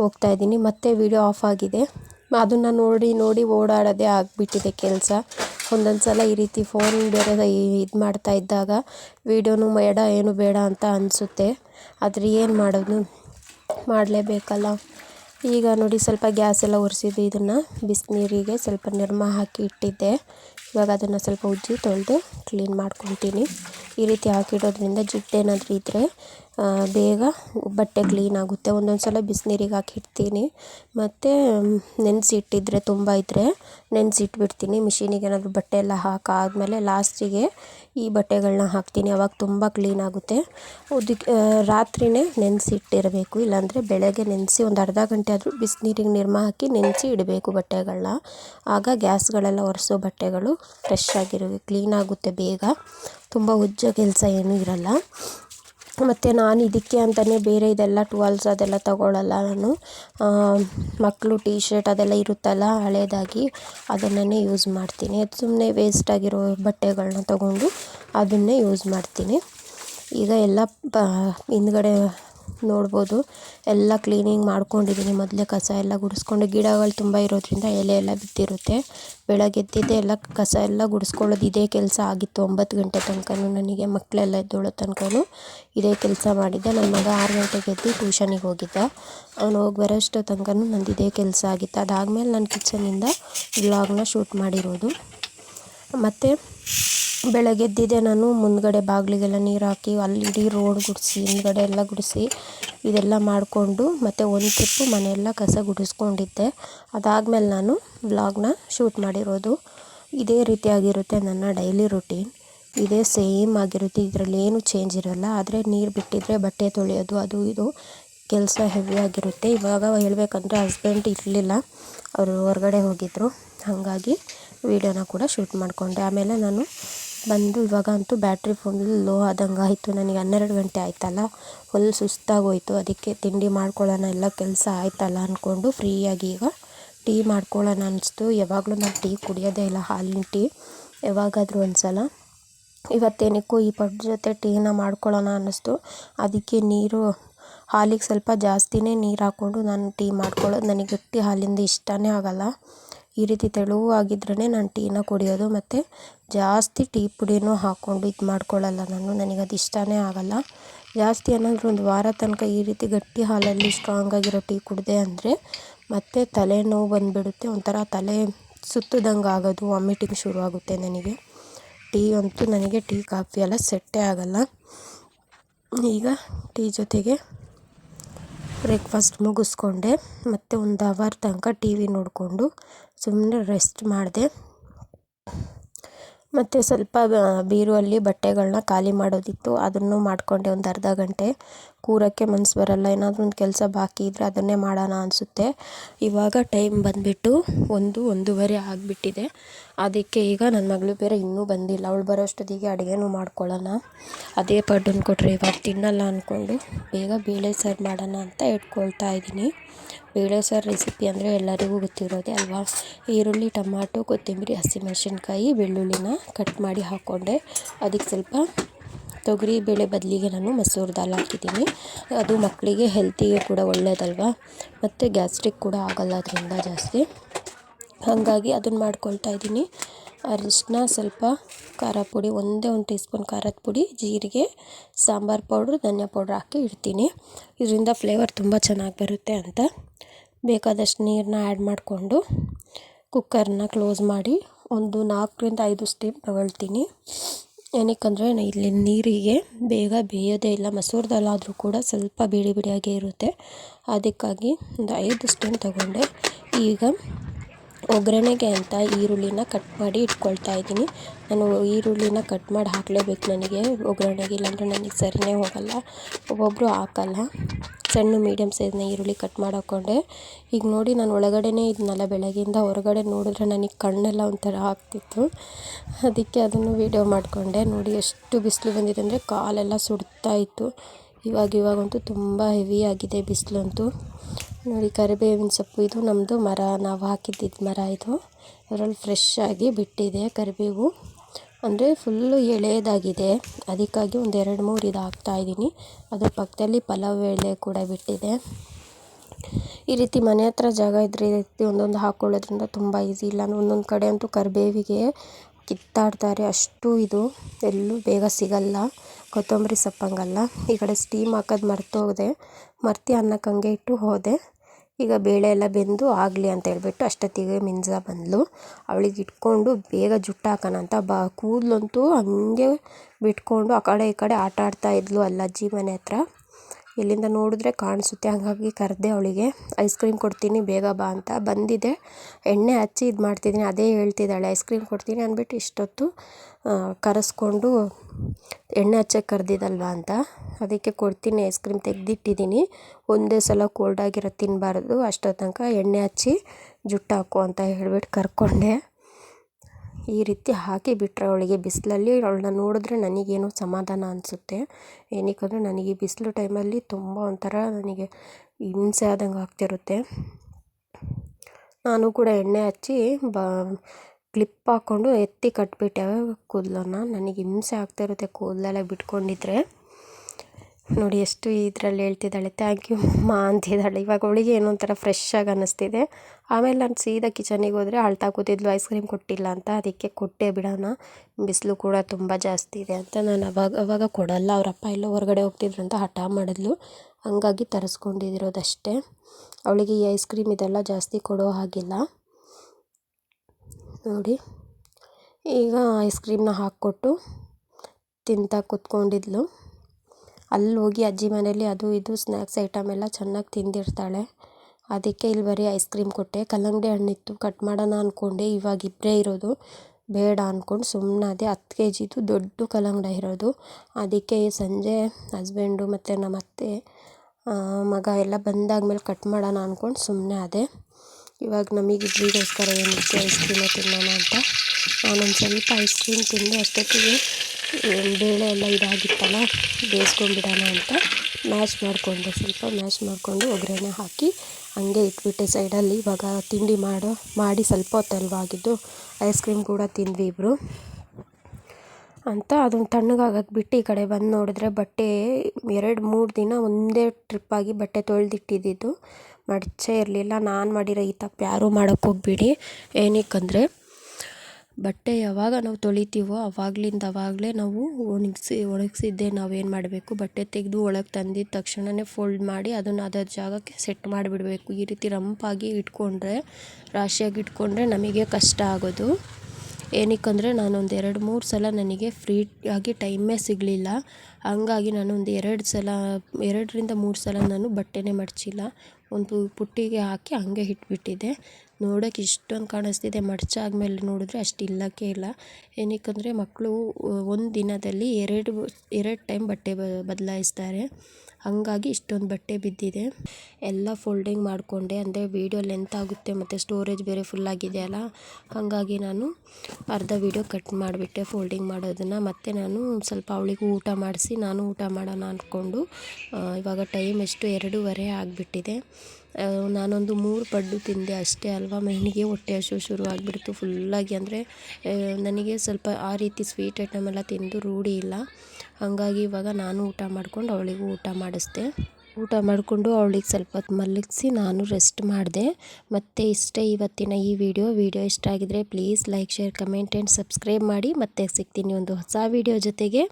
ಹೋಗ್ತಾಯಿದ್ದೀನಿ ಮತ್ತೆ ವೀಡಿಯೋ ಆಫ್ ಆಗಿದೆ. ಅದನ್ನು ನೋಡಿ ನೋಡಿ ಓಡಾಡೋದೇ ಆಗಿಬಿಟ್ಟಿದೆ ಕೆಲಸ. ಒಂದೊಂದು ಸಲ ಈ ರೀತಿ ಫೋನ್ ಬೇರೆ ಇದು ಮಾಡ್ತಾ ಇದ್ದಾಗ ವೀಡಿಯೋನು ಬೇಡ, ಏನು ಬೇಡ ಅಂತ ಅನಿಸುತ್ತೆ. ಆದರೆ ಏನು ಮಾಡೋದು? ಮಾಡಲೇಬೇಕಲ್ಲ. ಈಗ ನೋಡಿ ಸ್ವಲ್ಪ ಗ್ಯಾಸ್ ಎಲ್ಲ ಒರೆಸಿದ್ದು ಇದನ್ನು ಬಿಸಿನೀರಿಗೆ ಸ್ವಲ್ಪ ನಿರ್ಮ ಹಾಕಿ ಇಟ್ಟಿದ್ದೆ. ಇವಾಗ ಅದನ್ನು ಸ್ವಲ್ಪ ಉಜ್ಜಿ ತೊಳೆದು ಕ್ಲೀನ್ ಮಾಡ್ಕೊತೀನಿ. ಈ ರೀತಿ ಹಾಕಿಡೋದ್ರಿಂದ ಜಿಡ್ಡೇನಾದರೂ ಇದ್ದರೆ ಬೇಗ ಬಟ್ಟೆ ಕ್ಲೀನ್ ಆಗುತ್ತೆ. ಒಂದೊಂದು ಸಲ ಬಿಸಿನೀರಿಗೆ ಹಾಕಿಡ್ತೀನಿ ಮತ್ತು ನೆನೆಸಿಟ್ಟಿದ್ರೆ ತುಂಬ ಇದ್ದರೆ ನೆನೆಸಿಟ್ಬಿಡ್ತೀನಿ ಮಿಷಿನಿಗೆ ಏನಾದರೂ ಬಟ್ಟೆ ಎಲ್ಲ ಹಾಕಾದಮೇಲೆ ಲಾಸ್ಟಿಗೆ ಈ ಬಟ್ಟೆಗಳನ್ನ ಹಾಕ್ತೀನಿ. ಅವಾಗ ತುಂಬ ಕ್ಲೀನ್ ಆಗುತ್ತೆ. ಉದಕ್ಕೆ ರಾತ್ರಿಯೇ ನೆನೆಸಿಟ್ಟಿರಬೇಕು ಇಲ್ಲಾಂದರೆ ಬೆಳಗ್ಗೆ ನೆನೆಸಿ ಒಂದು ಅರ್ಧ ಗಂಟೆ ಆದರೂ ಬಿಸಿನೀರಿಗೆ ನಿರ್ಮ ಹಾಕಿ ನೆನೆಸಿ ಇಡಬೇಕು ಬಟ್ಟೆಗಳನ್ನ ಆಗ ಗ್ಯಾಸ್ಗಳೆಲ್ಲ ಒರೆಸೋ ಬಟ್ಟೆಗಳು ಫ್ರೆಶ್ ಆಗಿರೋ ಕ್ಲೀನ್ ಆಗುತ್ತೆ ಬೇಗ. ತುಂಬ ಉಜ್ಜೋ ಕೆಲಸ ಏನೂ ಇರಲ್ಲ. ಮತ್ತು ನಾನು ಇದಕ್ಕೆ ಅಂತಲೇ ಬೇರೆ ಇದೆಲ್ಲ ಟುವಾಲ್ಸ್ ಅದೆಲ್ಲ ತಗೊಳ್ಳಲ್ಲ ನಾನು. ಮಕ್ಕಳು ಟೀ ಶರ್ಟ್ ಅದೆಲ್ಲ ಇರುತ್ತಲ್ಲ ಹಳೇದಾಗಿ ಅದನ್ನೇ ಯೂಸ್ ಮಾಡ್ತೀನಿ. ಅದು ಸುಮ್ಮನೆ ವೇಸ್ಟ್ ಆಗಿರೋ ಬಟ್ಟೆಗಳನ್ನ ತಗೊಂಡು ಅದನ್ನೇ ಯೂಸ್ ಮಾಡ್ತೀನಿ. ಈಗ ಎಲ್ಲ ಹಿಂದ್ಗಡೆ ನೋಡ್ಬೋದು. ಎಲ್ಲ ಕ್ಲೀನಿಂಗ್ ಮಾಡ್ಕೊಂಡಿದ್ದೀನಿ ಮೊದಲೇ ಕಸ ಎಲ್ಲ ಗುಡಿಸ್ಕೊಂಡು ಗಿಡಗಳು ತುಂಬ ಇರೋದ್ರಿಂದ ಎಲೆ ಎಲ್ಲ ಬಿದ್ದಿರುತ್ತೆ. ಬೆಳಗ್ಗೆ ಎದ್ದಿದ್ದೆ ಎಲ್ಲ ಕಸ ಎಲ್ಲ ಗುಡಿಸ್ಕೊಳ್ಳೋದು ಇದೇ ಕೆಲಸ ಆಗಿತ್ತು ಒಂಬತ್ತು ಗಂಟೆ ತನಕನೂ ನನಗೆ, ಮಕ್ಕಳೆಲ್ಲ ಎದ್ದೋಳೋ ತನಕನೂ ಇದೇ ಕೆಲಸ ಮಾಡಿದ್ದೆ. ನನ್ನ ಮಗ ಆರು ಗಂಟೆಗೆ ಎದ್ದು ಟ್ಯೂಷನಿಗೆ ಹೋಗಿದ್ದ. ಅವನು ಹೋಗಿ ಬರೋಷ್ಟು ತನಕನೂ ನಂದು ಇದೇ ಕೆಲಸ ಆಗಿತ್ತು. ಅದಾದಮೇಲೆ ನಾನು ಕಿಚನಿಂದ ವ್ಲಾಗ್ನ ಶೂಟ್ ಮಾಡಿರೋದು. ಮತ್ತು ಬೆಳಗ್ಗೆ ಎದ್ದಿದ್ದೆ ನಾನು ಮುಂದುಗಡೆ ಬಾಗಿಲಿಗೆಲ್ಲ ನೀರು ಹಾಕಿ, ಅಲ್ಲಿ ಇಡೀ ರೋಡ್ ಗುಡಿಸಿ, ಹಿಂದ್ಗಡೆ ಎಲ್ಲ ಗುಡಿಸಿ, ಇದೆಲ್ಲ ಮಾಡಿಕೊಂಡು ಮತ್ತು ಒಂದು ಟ್ರಿಪ್ಪು ಮನೆಯೆಲ್ಲ ಕಸ ಗುಡಿಸ್ಕೊಂಡಿದ್ದೆ. ಅದಾದಮೇಲೆ ನಾನು ವ್ಲಾಗ್ನ ಶೂಟ್ ಮಾಡಿರೋದು. ಇದೇ ರೀತಿಯಾಗಿರುತ್ತೆ ನನ್ನ ಡೈಲಿ ರುಟೀನ್ ಇದೇ ಸೇಮ್ ಆಗಿರುತ್ತೆ. ಇದರಲ್ಲಿ ಏನು ಚೇಂಜ್ ಇರೋಲ್ಲ. ಆದರೆ ನೀರು ಬಿಟ್ಟಿದ್ರೆ ಬಟ್ಟೆ ತೊಳೆಯೋದು, ಅದು ಇದು ಕೆಲಸ ಹೆವಿ ಆಗಿರುತ್ತೆ. ಇವಾಗ ಹೇಳಬೇಕಂದ್ರೆ ಹಸ್ಬೆಂಡ್ ಇರಲಿಲ್ಲ. ಅವರು ಹೊರಗಡೆ ಹೋಗಿದ್ದರು ಹಾಗಾಗಿ ವೀಡಿಯೋನ ಕೂಡ ಶೂಟ್ ಮಾಡಿಕೊಂಡೆ. ಆಮೇಲೆ ನಾನು ಬಂದು ಇವಾಗಂತೂ ಬ್ಯಾಟ್ರಿ ಫುಲ್ ಲೋ ಆದಂಗೆ ಆಯಿತು. ನನಗೆ ಹನ್ನೆರಡು ಗಂಟೆ ಆಯ್ತಲ್ಲ. ಫುಲ್ ಸುಸ್ತಾಗೋಯಿತು. ಅದಕ್ಕೆ ತಿಂಡಿ ಮಾಡ್ಕೊಳ್ಳೋಣ, ಎಲ್ಲ ಕೆಲಸ ಆಯ್ತಲ್ಲ ಅಂದ್ಕೊಂಡು ಫ್ರೀಯಾಗಿ ಈಗ ಟೀ ಮಾಡ್ಕೊಳ್ಳೋಣ ಅನ್ನಿಸ್ತು ಯಾವಾಗಲೂ ನಾನು ಟೀ ಕುಡಿಯೋದೇ ಇಲ್ಲ, ಹಾಲಿನ ಟೀ. ಯಾವಾಗಾದರೂ ಒಂದು ಸಲ ಇವತ್ತೇನಕ್ಕೋ ಈ ಪಡ್ ಜೊತೆ ಟೀನ ಮಾಡ್ಕೊಳ್ಳೋಣ ಅನ್ನಿಸ್ತು ಅದಕ್ಕೆ ನೀರು, ಹಾಲಿಗೆ ಸ್ವಲ್ಪ ಜಾಸ್ತಿನೇ ನೀರು ಹಾಕ್ಕೊಂಡು ನಾನು ಟೀ ಮಾಡ್ಕೊಳ್ಳೋದು. ನನಗೆ ಗಟ್ಟಿ ಹಾಲಿಂದ ಇಷ್ಟನೇ ಆಗೋಲ್ಲ. ಈ ರೀತಿ ತೆಳುವಾಗಿದ್ರೇ ನಾನು ಟೀನ ಕುಡಿಯೋದು ಮತ್ತು ಜಾಸ್ತಿ ಟೀ ಪುಡಿನೂ ಹಾಕ್ಕೊಂಡು ಇದು ಮಾಡ್ಕೊಳ್ಳಲ್ಲ ನಾನು, ನನಗೆ ಅದು ಇಷ್ಟನೇ ಆಗಲ್ಲ. ಜಾಸ್ತಿ ಏನಾದರೂ ಒಂದು ವಾರ ತನಕ ಈ ರೀತಿ ಗಟ್ಟಿ ಹಾಲಲ್ಲಿ ಸ್ಟ್ರಾಂಗ್ ಆಗಿರೋ ಟೀ ಕುಡಿದೆ ಅಂದರೆ ಮತ್ತೆ ತಲೆನೋವು ಬಂದುಬಿಡುತ್ತೆ, ಒಂಥರ ತಲೆ ಸುತ್ತದಂಗೆ ಆಗೋದು ವಾಮಿಟಿಂಗ್ ಶುರು ಆಗುತ್ತೆ ನನಗೆ. ಟೀ ಅಂತೂ ನನಗೆ ಟೀ, ಕಾಫಿ ಎಲ್ಲ ಸೆಟ್ಟೇ ಆಗಲ್ಲ. ಈಗ ಟೀ ಜೊತೆಗೆ ಬ್ರೇಕ್ಫಾಸ್ಟ್ ಮುಗಿಸ್ಕೊಂಡೆ. ಮತ್ತು ಒಂದು ಅವರ್ ತನಕ ಟಿ ವಿ ನೋಡಿಕೊಂಡು ಸುಮ್ಮನೆ ರೆಸ್ಟ್ ಮಾಡಿದೆ. ಮತ್ತು ಸ್ವಲ್ಪ ಬೀರುವಲ್ಲಿ ಬಟ್ಟೆಗಳನ್ನ ಖಾಲಿ ಮಾಡೋದಿತ್ತು. ಅದನ್ನು ಮಾಡಿಕೊಂಡೆ ಒಂದು ಅರ್ಧ ಗಂಟೆ. ಕೂರೋಕ್ಕೆ ಮನ್ಸು ಬರೋಲ್ಲ. ಏನಾದರೂ ಒಂದು ಕೆಲಸ ಬಾಕಿ ಇದ್ದರೆ ಅದನ್ನೇ ಮಾಡೋಣ ಅನಿಸುತ್ತೆ. ಇವಾಗ ಟೈಮ್ ಬಂದುಬಿಟ್ಟು ಒಂದು, ಒಂದೂವರೆ ಆಗಿಬಿಟ್ಟಿದೆ. ಅದಕ್ಕೆ ಈಗ ನನ್ನ ಮಗಳು ಬೇರೆ ಇನ್ನೂ ಬಂದಿಲ್ಲ. ಅವಳು ಬರೋ ಅಷ್ಟೊತ್ತಿಗೆ ಅಡುಗೆನೂ ಮಾಡ್ಕೊಳ್ಳೋಣ. ಅದೇ ಪಡ್ಡನ್ನು ಕೊಟ್ಟರೆ ಇವಾಗ ತಿನ್ನಲ್ಲ ಅಂದ್ಕೊಂಡು ಬೇಗ ಬೇಳೆ ಸಾರು ಮಾಡೋಣ ಅಂತ ಇಟ್ಕೊಳ್ತಾ ಇದ್ದೀನಿ. ಬೇಳೆ ಸಾರು ರೆಸಿಪಿ ಅಂದರೆ ಎಲ್ಲರಿಗೂ ಗೊತ್ತಿರೋದೆ ಅಲ್ವಾ? ಈರುಳ್ಳಿ ಟೊಮ್ಯಾಟೊ ಕೊತ್ತಂಬರಿ, ಹಸಿಮೆಣಸಿನ್ಕಾಯಿ, ಬೆಳ್ಳುಳ್ಳಿನ ಕಟ್ ಮಾಡಿ ಹಾಕ್ಕೊಂಡೆ ಅದಕ್ಕೆ ಸ್ವಲ್ಪ ತೊಗರಿ, ಬೇಳೆ ಬದಲಿಗೆ ನಾನು ಮಸೂರ್ ದಾಲ್ ಹಾಕಿದ್ದೀನಿ. ಅದು ಮಕ್ಕಳಿಗೆ ಹೆಲ್ತಿಗೆ ಕೂಡ ಒಳ್ಳೆಯದಲ್ವ ಮತ್ತು ಗ್ಯಾಸ್ಟ್ರಿಕ್ ಕೂಡ ಆಗಲ್ಲ ಅದರಿಂದ ಜಾಸ್ತಿ. ಹಾಗಾಗಿ ಅದನ್ನು ಮಾಡ್ಕೊಳ್ತಾ ಇದ್ದೀನಿ. ಅರಿಶಿನ ಸ್ವಲ್ಪ ಖಾರ ಪುಡಿ, ಒಂದೇ ಒಂದು ಟೀ ಸ್ಪೂನ್ ಖಾರದ ಪುಡಿ, ಜೀರಿಗೆ, ಸಾಂಬಾರು ಪೌಡ್ರು, ಧನಿಯಾ ಪೌಡ್ರ್ ಹಾಕಿ ಇಡ್ತೀನಿ. ಇದರಿಂದ ಫ್ಲೇವರ್ ತುಂಬ ಚೆನ್ನಾಗಿ ಬರುತ್ತೆ ಅಂತ. ಬೇಕಾದಷ್ಟು ನೀರನ್ನ ಆ್ಯಡ್ ಮಾಡಿಕೊಂಡು ಕುಕ್ಕರ್ನ ಕ್ಲೋಸ್ ಮಾಡಿ ಒಂದು ನಾಲ್ಕರಿಂದ ಐದು ಸ್ಟೀಮ್ ತಗೊಳ್ತೀನಿ. ಏನಕ್ಕಂದರೆ ಇಲ್ಲಿ ನೀರಿಗೆ ಬೇಗ ಬೇಯೋದೇ ಇಲ್ಲ, ಮಸೂರದಲ್ಲಾದರೂ ಕೂಡ ಸ್ವಲ್ಪ ಬಿಡಿ ಬಿಡಿಯಾಗೇ ಇರುತ್ತೆ. ಅದಕ್ಕಾಗಿ ಒಂದು ಐದು ಸ್ಟೀಮ್ ತಗೊಂಡೆ. ಈಗ ಒಗ್ಗರಣೆಗೆ ಅಂತ ಈರುಳ್ಳಿನ ಕಟ್ ಮಾಡಿ ಇಟ್ಕೊಳ್ತಾ ಇದ್ದೀನಿ. ನಾನು ಈರುಳ್ಳಿನ ಕಟ್ ಮಾಡಿ ಹಾಕಲೇಬೇಕು ನನಗೆ ಒಗ್ಗರಣೆಗೆ, ಇಲ್ಲಾಂದರೆ ನನಗೆ ಸರಿಯೇ ಹೋಗಲ್ಲ. ಒಬ್ಬೊಬ್ಬರು ಹಾಕಲ್ಲ. ಸಣ್ಣ ಮೀಡಿಯಮ್ ಸೈಜ್ನ ಈರುಳ್ಳಿ ಕಟ್ ಮಾಡಿ ಹಾಕ್ಕೊಂಡೆ ಈಗ ನೋಡಿ, ನಾನು ಒಳಗಡೆನೇ ಇದ್ನಲ್ಲ ಬೆಳಗ್ಗೆಯಿಂದ ಹೊರಗಡೆ ನೋಡಿದ್ರೆ ನನಗೆ ಕಣ್ಣೆಲ್ಲ ಒಂಥರ ಆಗ್ತಿತ್ತು. ಅದಕ್ಕೆ ಅದನ್ನು ವೀಡಿಯೋ ಮಾಡಿಕೊಂಡೆ. ನೋಡಿ, ಎಷ್ಟು ಬಿಸಿಲು ಬಂದಿದೆ ಅಂದರೆ ಕಾಲೆಲ್ಲ ಸುಡ್ತಾ ಇತ್ತು. ಇವಾಗ ಇವಾಗಂತೂ ತುಂಬ ಹೆವಿ ಆಗಿದೆ ಬಿಸಿಲಂತೂ. ನೋಡಿ, ಕರಿಬೇವಿನ ಸೊಪ್ಪು ಇದು ನಮ್ಮದು ಮರ, ನಾವು ಹಾಕಿದ್ದಿದ್ದು ಮರ ಇದು. ಅದರಲ್ಲಿ ಫ್ರೆಶ್ ಆಗಿ ಬಿಟ್ಟಿದೆ ಕರಿಬೇವು. ಅಂದರೆ ಫುಲ್ಲು ಎಳೆಯದಾಗಿದೆ. ಅದಕ್ಕಾಗಿ ಒಂದು ಎರಡು ಮೂರು ಇದು ಹಾಕ್ತಾಯಿದ್ದೀನಿ ಅದ್ರ ಪಕ್ಕದಲ್ಲಿ ಪಲಾವ್ ಎಳೆ ಕೂಡ ಬಿಟ್ಟಿದೆ. ಈ ರೀತಿ ಮನೆ ಹತ್ರ ಜಾಗ ಇದ್ರೆ ಈ ರೀತಿ ಒಂದೊಂದು ಹಾಕ್ಕೊಳ್ಳೋದ್ರಿಂದ ತುಂಬ ಈಸಿ ಇಲ್ಲ. ಒಂದೊಂದು ಕಡೆ ಅಂತೂ ಕರಿಬೇವಿಗೆ ಕಿತ್ತಾಡ್ತಾರೆ ಅಷ್ಟು ಇದು ಎಲ್ಲೂ ಬೇಗ ಸಿಗಲ್ಲ. ಕೊತ್ತಂಬರಿ ಸೊಪ್ಪಂಗಲ್ಲ. ಈ ಕಡೆ ಸ್ಟೀಮ್ ಹಾಕೋದು ಮರ್ತೋದೆ ಮರ್ತಿ ಅನ್ನಕ್ಕೆ ಹಂಗೆ ಇಟ್ಟು ಹೋದೆ. ಈಗ ಬೇಳೆ ಎಲ್ಲ ಬೆಂದು ಆಗಲಿ ಅಂತ ಹೇಳ್ಬಿಟ್ಟು ಅಷ್ಟೊತ್ತಿಗೆ ಮಿಂಜ ಬಂದಳು ಅವಳಿಗೆ ಇಟ್ಕೊಂಡು ಬೇಗ ಜುಟ್ಟು ಹಾಕೋಣ ಅಂತ ಬಾ, ಕೂದಲಂತೂ ಹಂಗೆ ಬಿಟ್ಕೊಂಡು ಆ ಕಡೆ ಈ ಕಡೆ ಆಟ ಆಡ್ತಾ ಇದ್ಲು ಅಜ್ಜಿ ಮನೆ ಹತ್ರ. ಎಲ್ಲಿಂದ ನೋಡಿದ್ರೆ ಕಾಣಿಸುತ್ತೆ. ಹಾಗಾಗಿ ಕರೆದೆ ಅವಳಿಗೆ ಐಸ್ ಕ್ರೀಮ್ ಕೊಡ್ತೀನಿ, ಬೇಗ ಬಾ ಅಂತ ಬಂದಿದೆ. ಎಣ್ಣೆ ಹಚ್ಚಿ ಇದು ಮಾಡ್ತಿದ್ದೀನಿ. ಅದೇ ಹೇಳ್ತಿದ್ದಾಳೆ. ಐಸ್ ಕ್ರೀಮ್ ಕೊಡ್ತೀನಿ ಅಂದ್ಬಿಟ್ಟು ಇಷ್ಟೊತ್ತು ಕರೆಸ್ಕೊಂಡು ಎಣ್ಣೆ ಹಚ್ಚಕ್ಕೆ ಕರೆದಿದ್ದಲ್ವ ಅಂತ. ಅದಕ್ಕೆ ಕೊಡ್ತೀನಿ ಐಸ್ ಕ್ರೀಮ್ ತೆಗೆದಿಟ್ಟಿದ್ದೀನಿ. ಒಂದೇ ಸಲ ಕೋಲ್ಡ್ ಆಗಿರೋದು ತಿನ್ನಬಾರ್ದು ಅಷ್ಟೊತ್ತು ತನಕ ಎಣ್ಣೆ ಹಚ್ಚಿ ಜುಟ್ಟು ಹಾಕು ಅಂತ ಹೇಳ್ಬಿಟ್ಟು ಕರ್ಕೊಂಡೆ. ಈ ರೀತಿ ಹಾಕಿ ಬಿಟ್ಟರೆ ಅವಳಿಗೆ ಬಿಸಿಲಲ್ಲಿ ಅವಳನ್ನ ನೋಡಿದ್ರೆ ನನಗೇನೋ ಸಮಾಧಾನ ಅನಿಸುತ್ತೆ. ಏನಕ್ಕಂದರೆ ನನಗೆ ಬಿಸಿಲು ಟೈಮಲ್ಲಿ ತುಂಬ ಒಂಥರ ನನಗೆ ಹಿಂಸೆ ಆದಂಗೆ ಆಗ್ತಿರುತ್ತೆ. ನಾನು ಕೂಡ ಎಣ್ಣೆ ಹಚ್ಚಿ ಬ ಕ್ಲಿಪ್ ಹಾಕ್ಕೊಂಡು ಎತ್ತಿ ಕಟ್ಬಿಟ್ಟೆ ಕೂದಲನ್ನ. ನನಗೆ ಹಿಂಸೆ ಆಗ್ತಿರುತ್ತೆ ಕೂದಲೆಲ್ಲ ಬಿಟ್ಕೊಂಡಿದ್ರೆ. ನೋಡಿ ಎಷ್ಟು ಇದರಲ್ಲಿ ಹೇಳ್ತಿದ್ದಾಳೆ. ಥ್ಯಾಂಕ್ ಯು ಅಮ್ಮ ಅಂತಿದ್ದಾಳೆ. ಇವಾಗ ಅವಳಿಗೆ ಏನೋ ಒಂಥರ ಫ್ರೆಶ್ ಆಗಿ ಅನ್ನಿಸ್ತಿದೆ. ಆಮೇಲೆ ನಾನು ಸೀದಾ ಕಿಚನಿಗೆ ಹೋದರೆ ಅಳ್ತಾ ಕೂತಿದ್ಲು ಐಸ್ ಕ್ರೀಮ್ ಕೊಟ್ಟಿಲ್ಲ ಅಂತ. ಅದಕ್ಕೆ ಕೊಟ್ಟೆ ಬಿಡೋಣ. ಬಿಸಿಲು ಕೂಡ ತುಂಬ ಜಾಸ್ತಿ ಇದೆ ಅಂತ ನಾನು ಅವಾಗ ಅವಾಗ ಕೊಡಲ್ಲ. ಅವರಪ್ಪ ಎಲ್ಲೋ ಹೊರಗಡೆ ಹೋಗ್ತಿದ್ರು ಅಂತ ಹಠ ಮಾಡಿದ್ಲು. ಹಂಗಾಗಿ ತರಿಸ್ಕೊಂಡಿದ್ದಿರೋದಷ್ಟೇ. ಅವಳಿಗೆ ಈ ಐಸ್ ಕ್ರೀಮ್ ಇದೆಲ್ಲ ಜಾಸ್ತಿ ಕೊಡೋ ಹಾಗಿಲ್ಲ. ನೋಡಿ, ಈಗ ಐಸ್ ಕ್ರೀಮ್ನ ಹಾಕ್ಕೊಟ್ಟು ತಿಂತಾ ಕೂತ್ಕೊಂಡಿದ್ಲು. ಅಲ್ಲಿ ಹೋಗಿ ಅಜ್ಜಿ ಮನೇಲಿ ಅದು ಇದು ಸ್ನ್ಯಾಕ್ಸ್ ಐಟಮ್ ಎಲ್ಲ ಚೆನ್ನಾಗಿ ತಿಂದಿರ್ತಾಳೆ. ಅದಕ್ಕೆ ಇಲ್ಲಿ ಬರೀ ಐಸ್ ಕ್ರೀಮ್ ಕೊಟ್ಟೆ. ಕಲ್ಲಂಗಡಿ ಹಣ್ಣಿತ್ತು. ಕಟ್ ಮಾಡೋಣ ಅಂದ್ಕೊಂಡೆ ಇವಾಗ ಇಬ್ಬರೇ ಇರೋದು. ಬೇಡ ಅಂದ್ಕೊಂಡು ಸುಮ್ಮನಾದೆ ಹತ್ತು ಕೆ ಜಿದು ದೊಡ್ಡ ಕಲ್ಲಂಗಡಿ ಇರೋದು. ಅದಕ್ಕೆ ಸಂಜೆ ಹಸ್ಬೆಂಡು ಮತ್ತು ನಮ್ಮ ಅತ್ತೆ ಮಗ ಎಲ್ಲ ಬಂದಾದ್ಮೇಲೆ ಕಟ್ ಮಾಡೋಣ ಅಂದ್ಕೊಂಡು ಸುಮ್ಮನೆ ಆದೆ ಇವಾಗ ನಮಗೆ ಇಬ್ಬರಿಗೋಸ್ಕರ ಏನಕ್ಕೆ ಐಸ್ ಕ್ರೀಮೇ ತಿನ್ನೋಣ ಅಂತ. ನಾನೊಂದು ಸ್ವಲ್ಪ ಐಸ್ ಕ್ರೀಮ್ ತಿಂದು ಅಷ್ಟೊತ್ತಿಗೆ ಬೇಳೆ ಎಲ್ಲ ಇದಾಗಿತ್ತಲ್ಲ ಬೇಯಿಸ್ಕೊಂಡ್ಬಿಡೋಣ ಅಂತ ಮ್ಯಾಶ್ ಮಾಡಿಕೊಂಡೆ. ಸ್ವಲ್ಪ ಮ್ಯಾಶ್ ಮಾಡಿಕೊಂಡು ಒಗ್ಗರಣೆ ಹಾಕಿ ಹಂಗೆ ಇಟ್ಬಿಟ್ಟೆ ಸೈಡಲ್ಲಿ. ಇವಾಗ ತಿಂಡಿ ಮಾಡೋ, ಮಾಡಿ ಸ್ವಲ್ಪ ಹೊತ್ತಲ್ವ ಐಸ್ ಕ್ರೀಮ್ ಕೂಡ ತಿಂದ್ವಿ ಇಬ್ಬರು ಅಂತ ಅದನ್ನು ತಣ್ಣಗಾಗಕ್ಕೆ ಬಿಟ್ಟು ಈ ಕಡೆ ಬಂದು ನೋಡಿದ್ರೆ ಬಟ್ಟೆ ಎರಡು, ಮೂರು ದಿನ ಒಂದೇ ಟ್ರಿಪ್ಪಾಗಿ ಬಟ್ಟೆ ತೊಳೆದಿಟ್ಟಿದ್ದು ಮಡಚೇ ಇರಲಿಲ್ಲ. ನಾನು ಮಾಡಿರೋ ಈ ತಪ್ಪು ಯಾರೂ ಮಾಡೋಕ್ಕೆ ಏನಕ್ಕಂದರೆ ಬಟ್ಟೆ ಯಾವಾಗ ನಾವು ತೊಳಿತೀವೋ ಅವಾಗ್ಲಿಂದ ಅವಾಗಲೇ ನಾವು ಒಣಗಿಸಿ, ಒಣಗಿಸಿದ್ದೇ ನಾವೇನು ಮಾಡಬೇಕು? ಬಟ್ಟೆ ತೆಗೆದು ಒಳಗೆ ತಂದಿದ್ದ ತಕ್ಷಣವೇ ಫೋಲ್ಡ್ ಮಾಡಿ ಅದನ್ನು ಅದರ ಜಾಗಕ್ಕೆ ಸೆಟ್ ಮಾಡಿಬಿಡಬೇಕು. ಈ ರೀತಿ ರಂಪಾಗಿ ಇಟ್ಕೊಂಡ್ರೆ ರಾಶಿಯಾಗಿ ಇಟ್ಕೊಂಡ್ರೆ ನಮಗೆ ಕಷ್ಟ ಆಗೋದು. ಏನಕ್ಕಂದರೆ ನಾನೊಂದು ಎರಡು, ಮೂರು ಸಲ ನನಗೆ ಫ್ರೀ ಆಗಿ ಟೈಮೇ ಸಿಗಲಿಲ್ಲ. ಹಂಗಾಗಿ ನಾನೊಂದು ಎರಡು ಸಲ, ಎರಡರಿಂದ ಮೂರು ಸಲ ನಾನು ಬಟ್ಟೆನೇ ಮಡಚಿಲ್ಲ. ಒಂದು ಪುಟ್ಟಿಗೆ ಹಾಕಿ ಹಂಗೆ ಇಟ್ಬಿಟ್ಟಿದ್ದೆ. ನೋಡೋಕೆ ಇಷ್ಟೊಂದು ಕಾಣಿಸ್ತಿದೆ. ಮಡ್ಚಾದ್ಮೇಲೆ ನೋಡಿದ್ರೆ ಅಷ್ಟು ಇಲ್ಲಕ್ಕೆ ಇಲ್ಲ. ಏನಕ್ಕಂದರೆ ಮಕ್ಕಳು ಒಂದು ದಿನದಲ್ಲಿ ಎರಡು ಎರಡು ಟೈಮ್ ಬಟ್ಟೆ ಬದಲಾಯಿಸ್ತಾರೆ. ಹಾಗಾಗಿ ಇಷ್ಟೊಂದು ಬಟ್ಟೆ ಬಿದ್ದಿದೆ. ಎಲ್ಲ ಫೋಲ್ಡಿಂಗ್ ಮಾಡಿಕೊಂಡೆ. ಅಂದರೆ ವೀಡಿಯೋ ಲೆಂತ್ ಆಗುತ್ತೆ ಮತ್ತು ಸ್ಟೋರೇಜ್ ಬೇರೆ ಫುಲ್ ಆಗಿದೆಯಲ್ಲ ಹಾಗಾಗಿ ನಾನು ಅರ್ಧ ವೀಡಿಯೋ ಕಟ್ ಮಾಡಿಬಿಟ್ಟೆ ಫೋಲ್ಡಿಂಗ್ ಮಾಡೋದನ್ನು. ಮತ್ತು ನಾನು ಸ್ವಲ್ಪ ಅವಳಿಗೂ ಊಟ ಮಾಡಿಸಿ, ನಾನು ಊಟ ಮಾಡೋಣ ಅಂದ್ಕೊಂಡು ಇವಾಗ ಟೈಮ್ ಎಷ್ಟು? ಎರಡೂವರೆ ಆಗಿಬಿಟ್ಟಿದೆ. ನಾನೊಂದು ಮೂರು ಪಡ್ಡು ತಿಂದೆ ಅಷ್ಟೇ ಅಲ್ವಾ? ನನಗೆ ಹೊಟ್ಟೆ ಹಸು ಶುರು ಆಗಿಬಿಡ್ತು ಫುಲ್ಲಾಗಿ ಅಂದರೆ ನನಗೆ ಸ್ವಲ್ಪ ಆ ರೀತಿ ಸ್ವೀಟ್ ಐಟಮ್ ಎಲ್ಲ ತಿಂದು ರೂಢಿ ಇಲ್ಲ. ಹಾಗಾಗಿ ಇವಾಗ ನಾನು ಊಟ ಮಾಡ್ಕೊಂಡು ಅವಳಿಗೂ ಊಟ ಮಾಡಿಸ್ದೆ. ಊಟ ಮಾಡಿಕೊಂಡು ಅವಳಿಗೆ ಸ್ವಲ್ಪ ಹೊತ್ತು ಮಲಗಿಸಿ ನಾನು ರೆಸ್ಟ್ ಮಾಡಿದೆ. ಮತ್ತು ಇಷ್ಟೇ ಇವತ್ತಿನ ಈ ವಿಡಿಯೋ ವಿಡಿಯೋ ಇಷ್ಟ ಆಗಿದ್ರೆ please like share comment and subscribe ಮಾಡಿ ಮತ್ತೆ ಸಿಗ್ತೀನಿ ಒಂದು ಹೊಸ ವಿಡಿಯೋ ಜೊತೆಗೆ.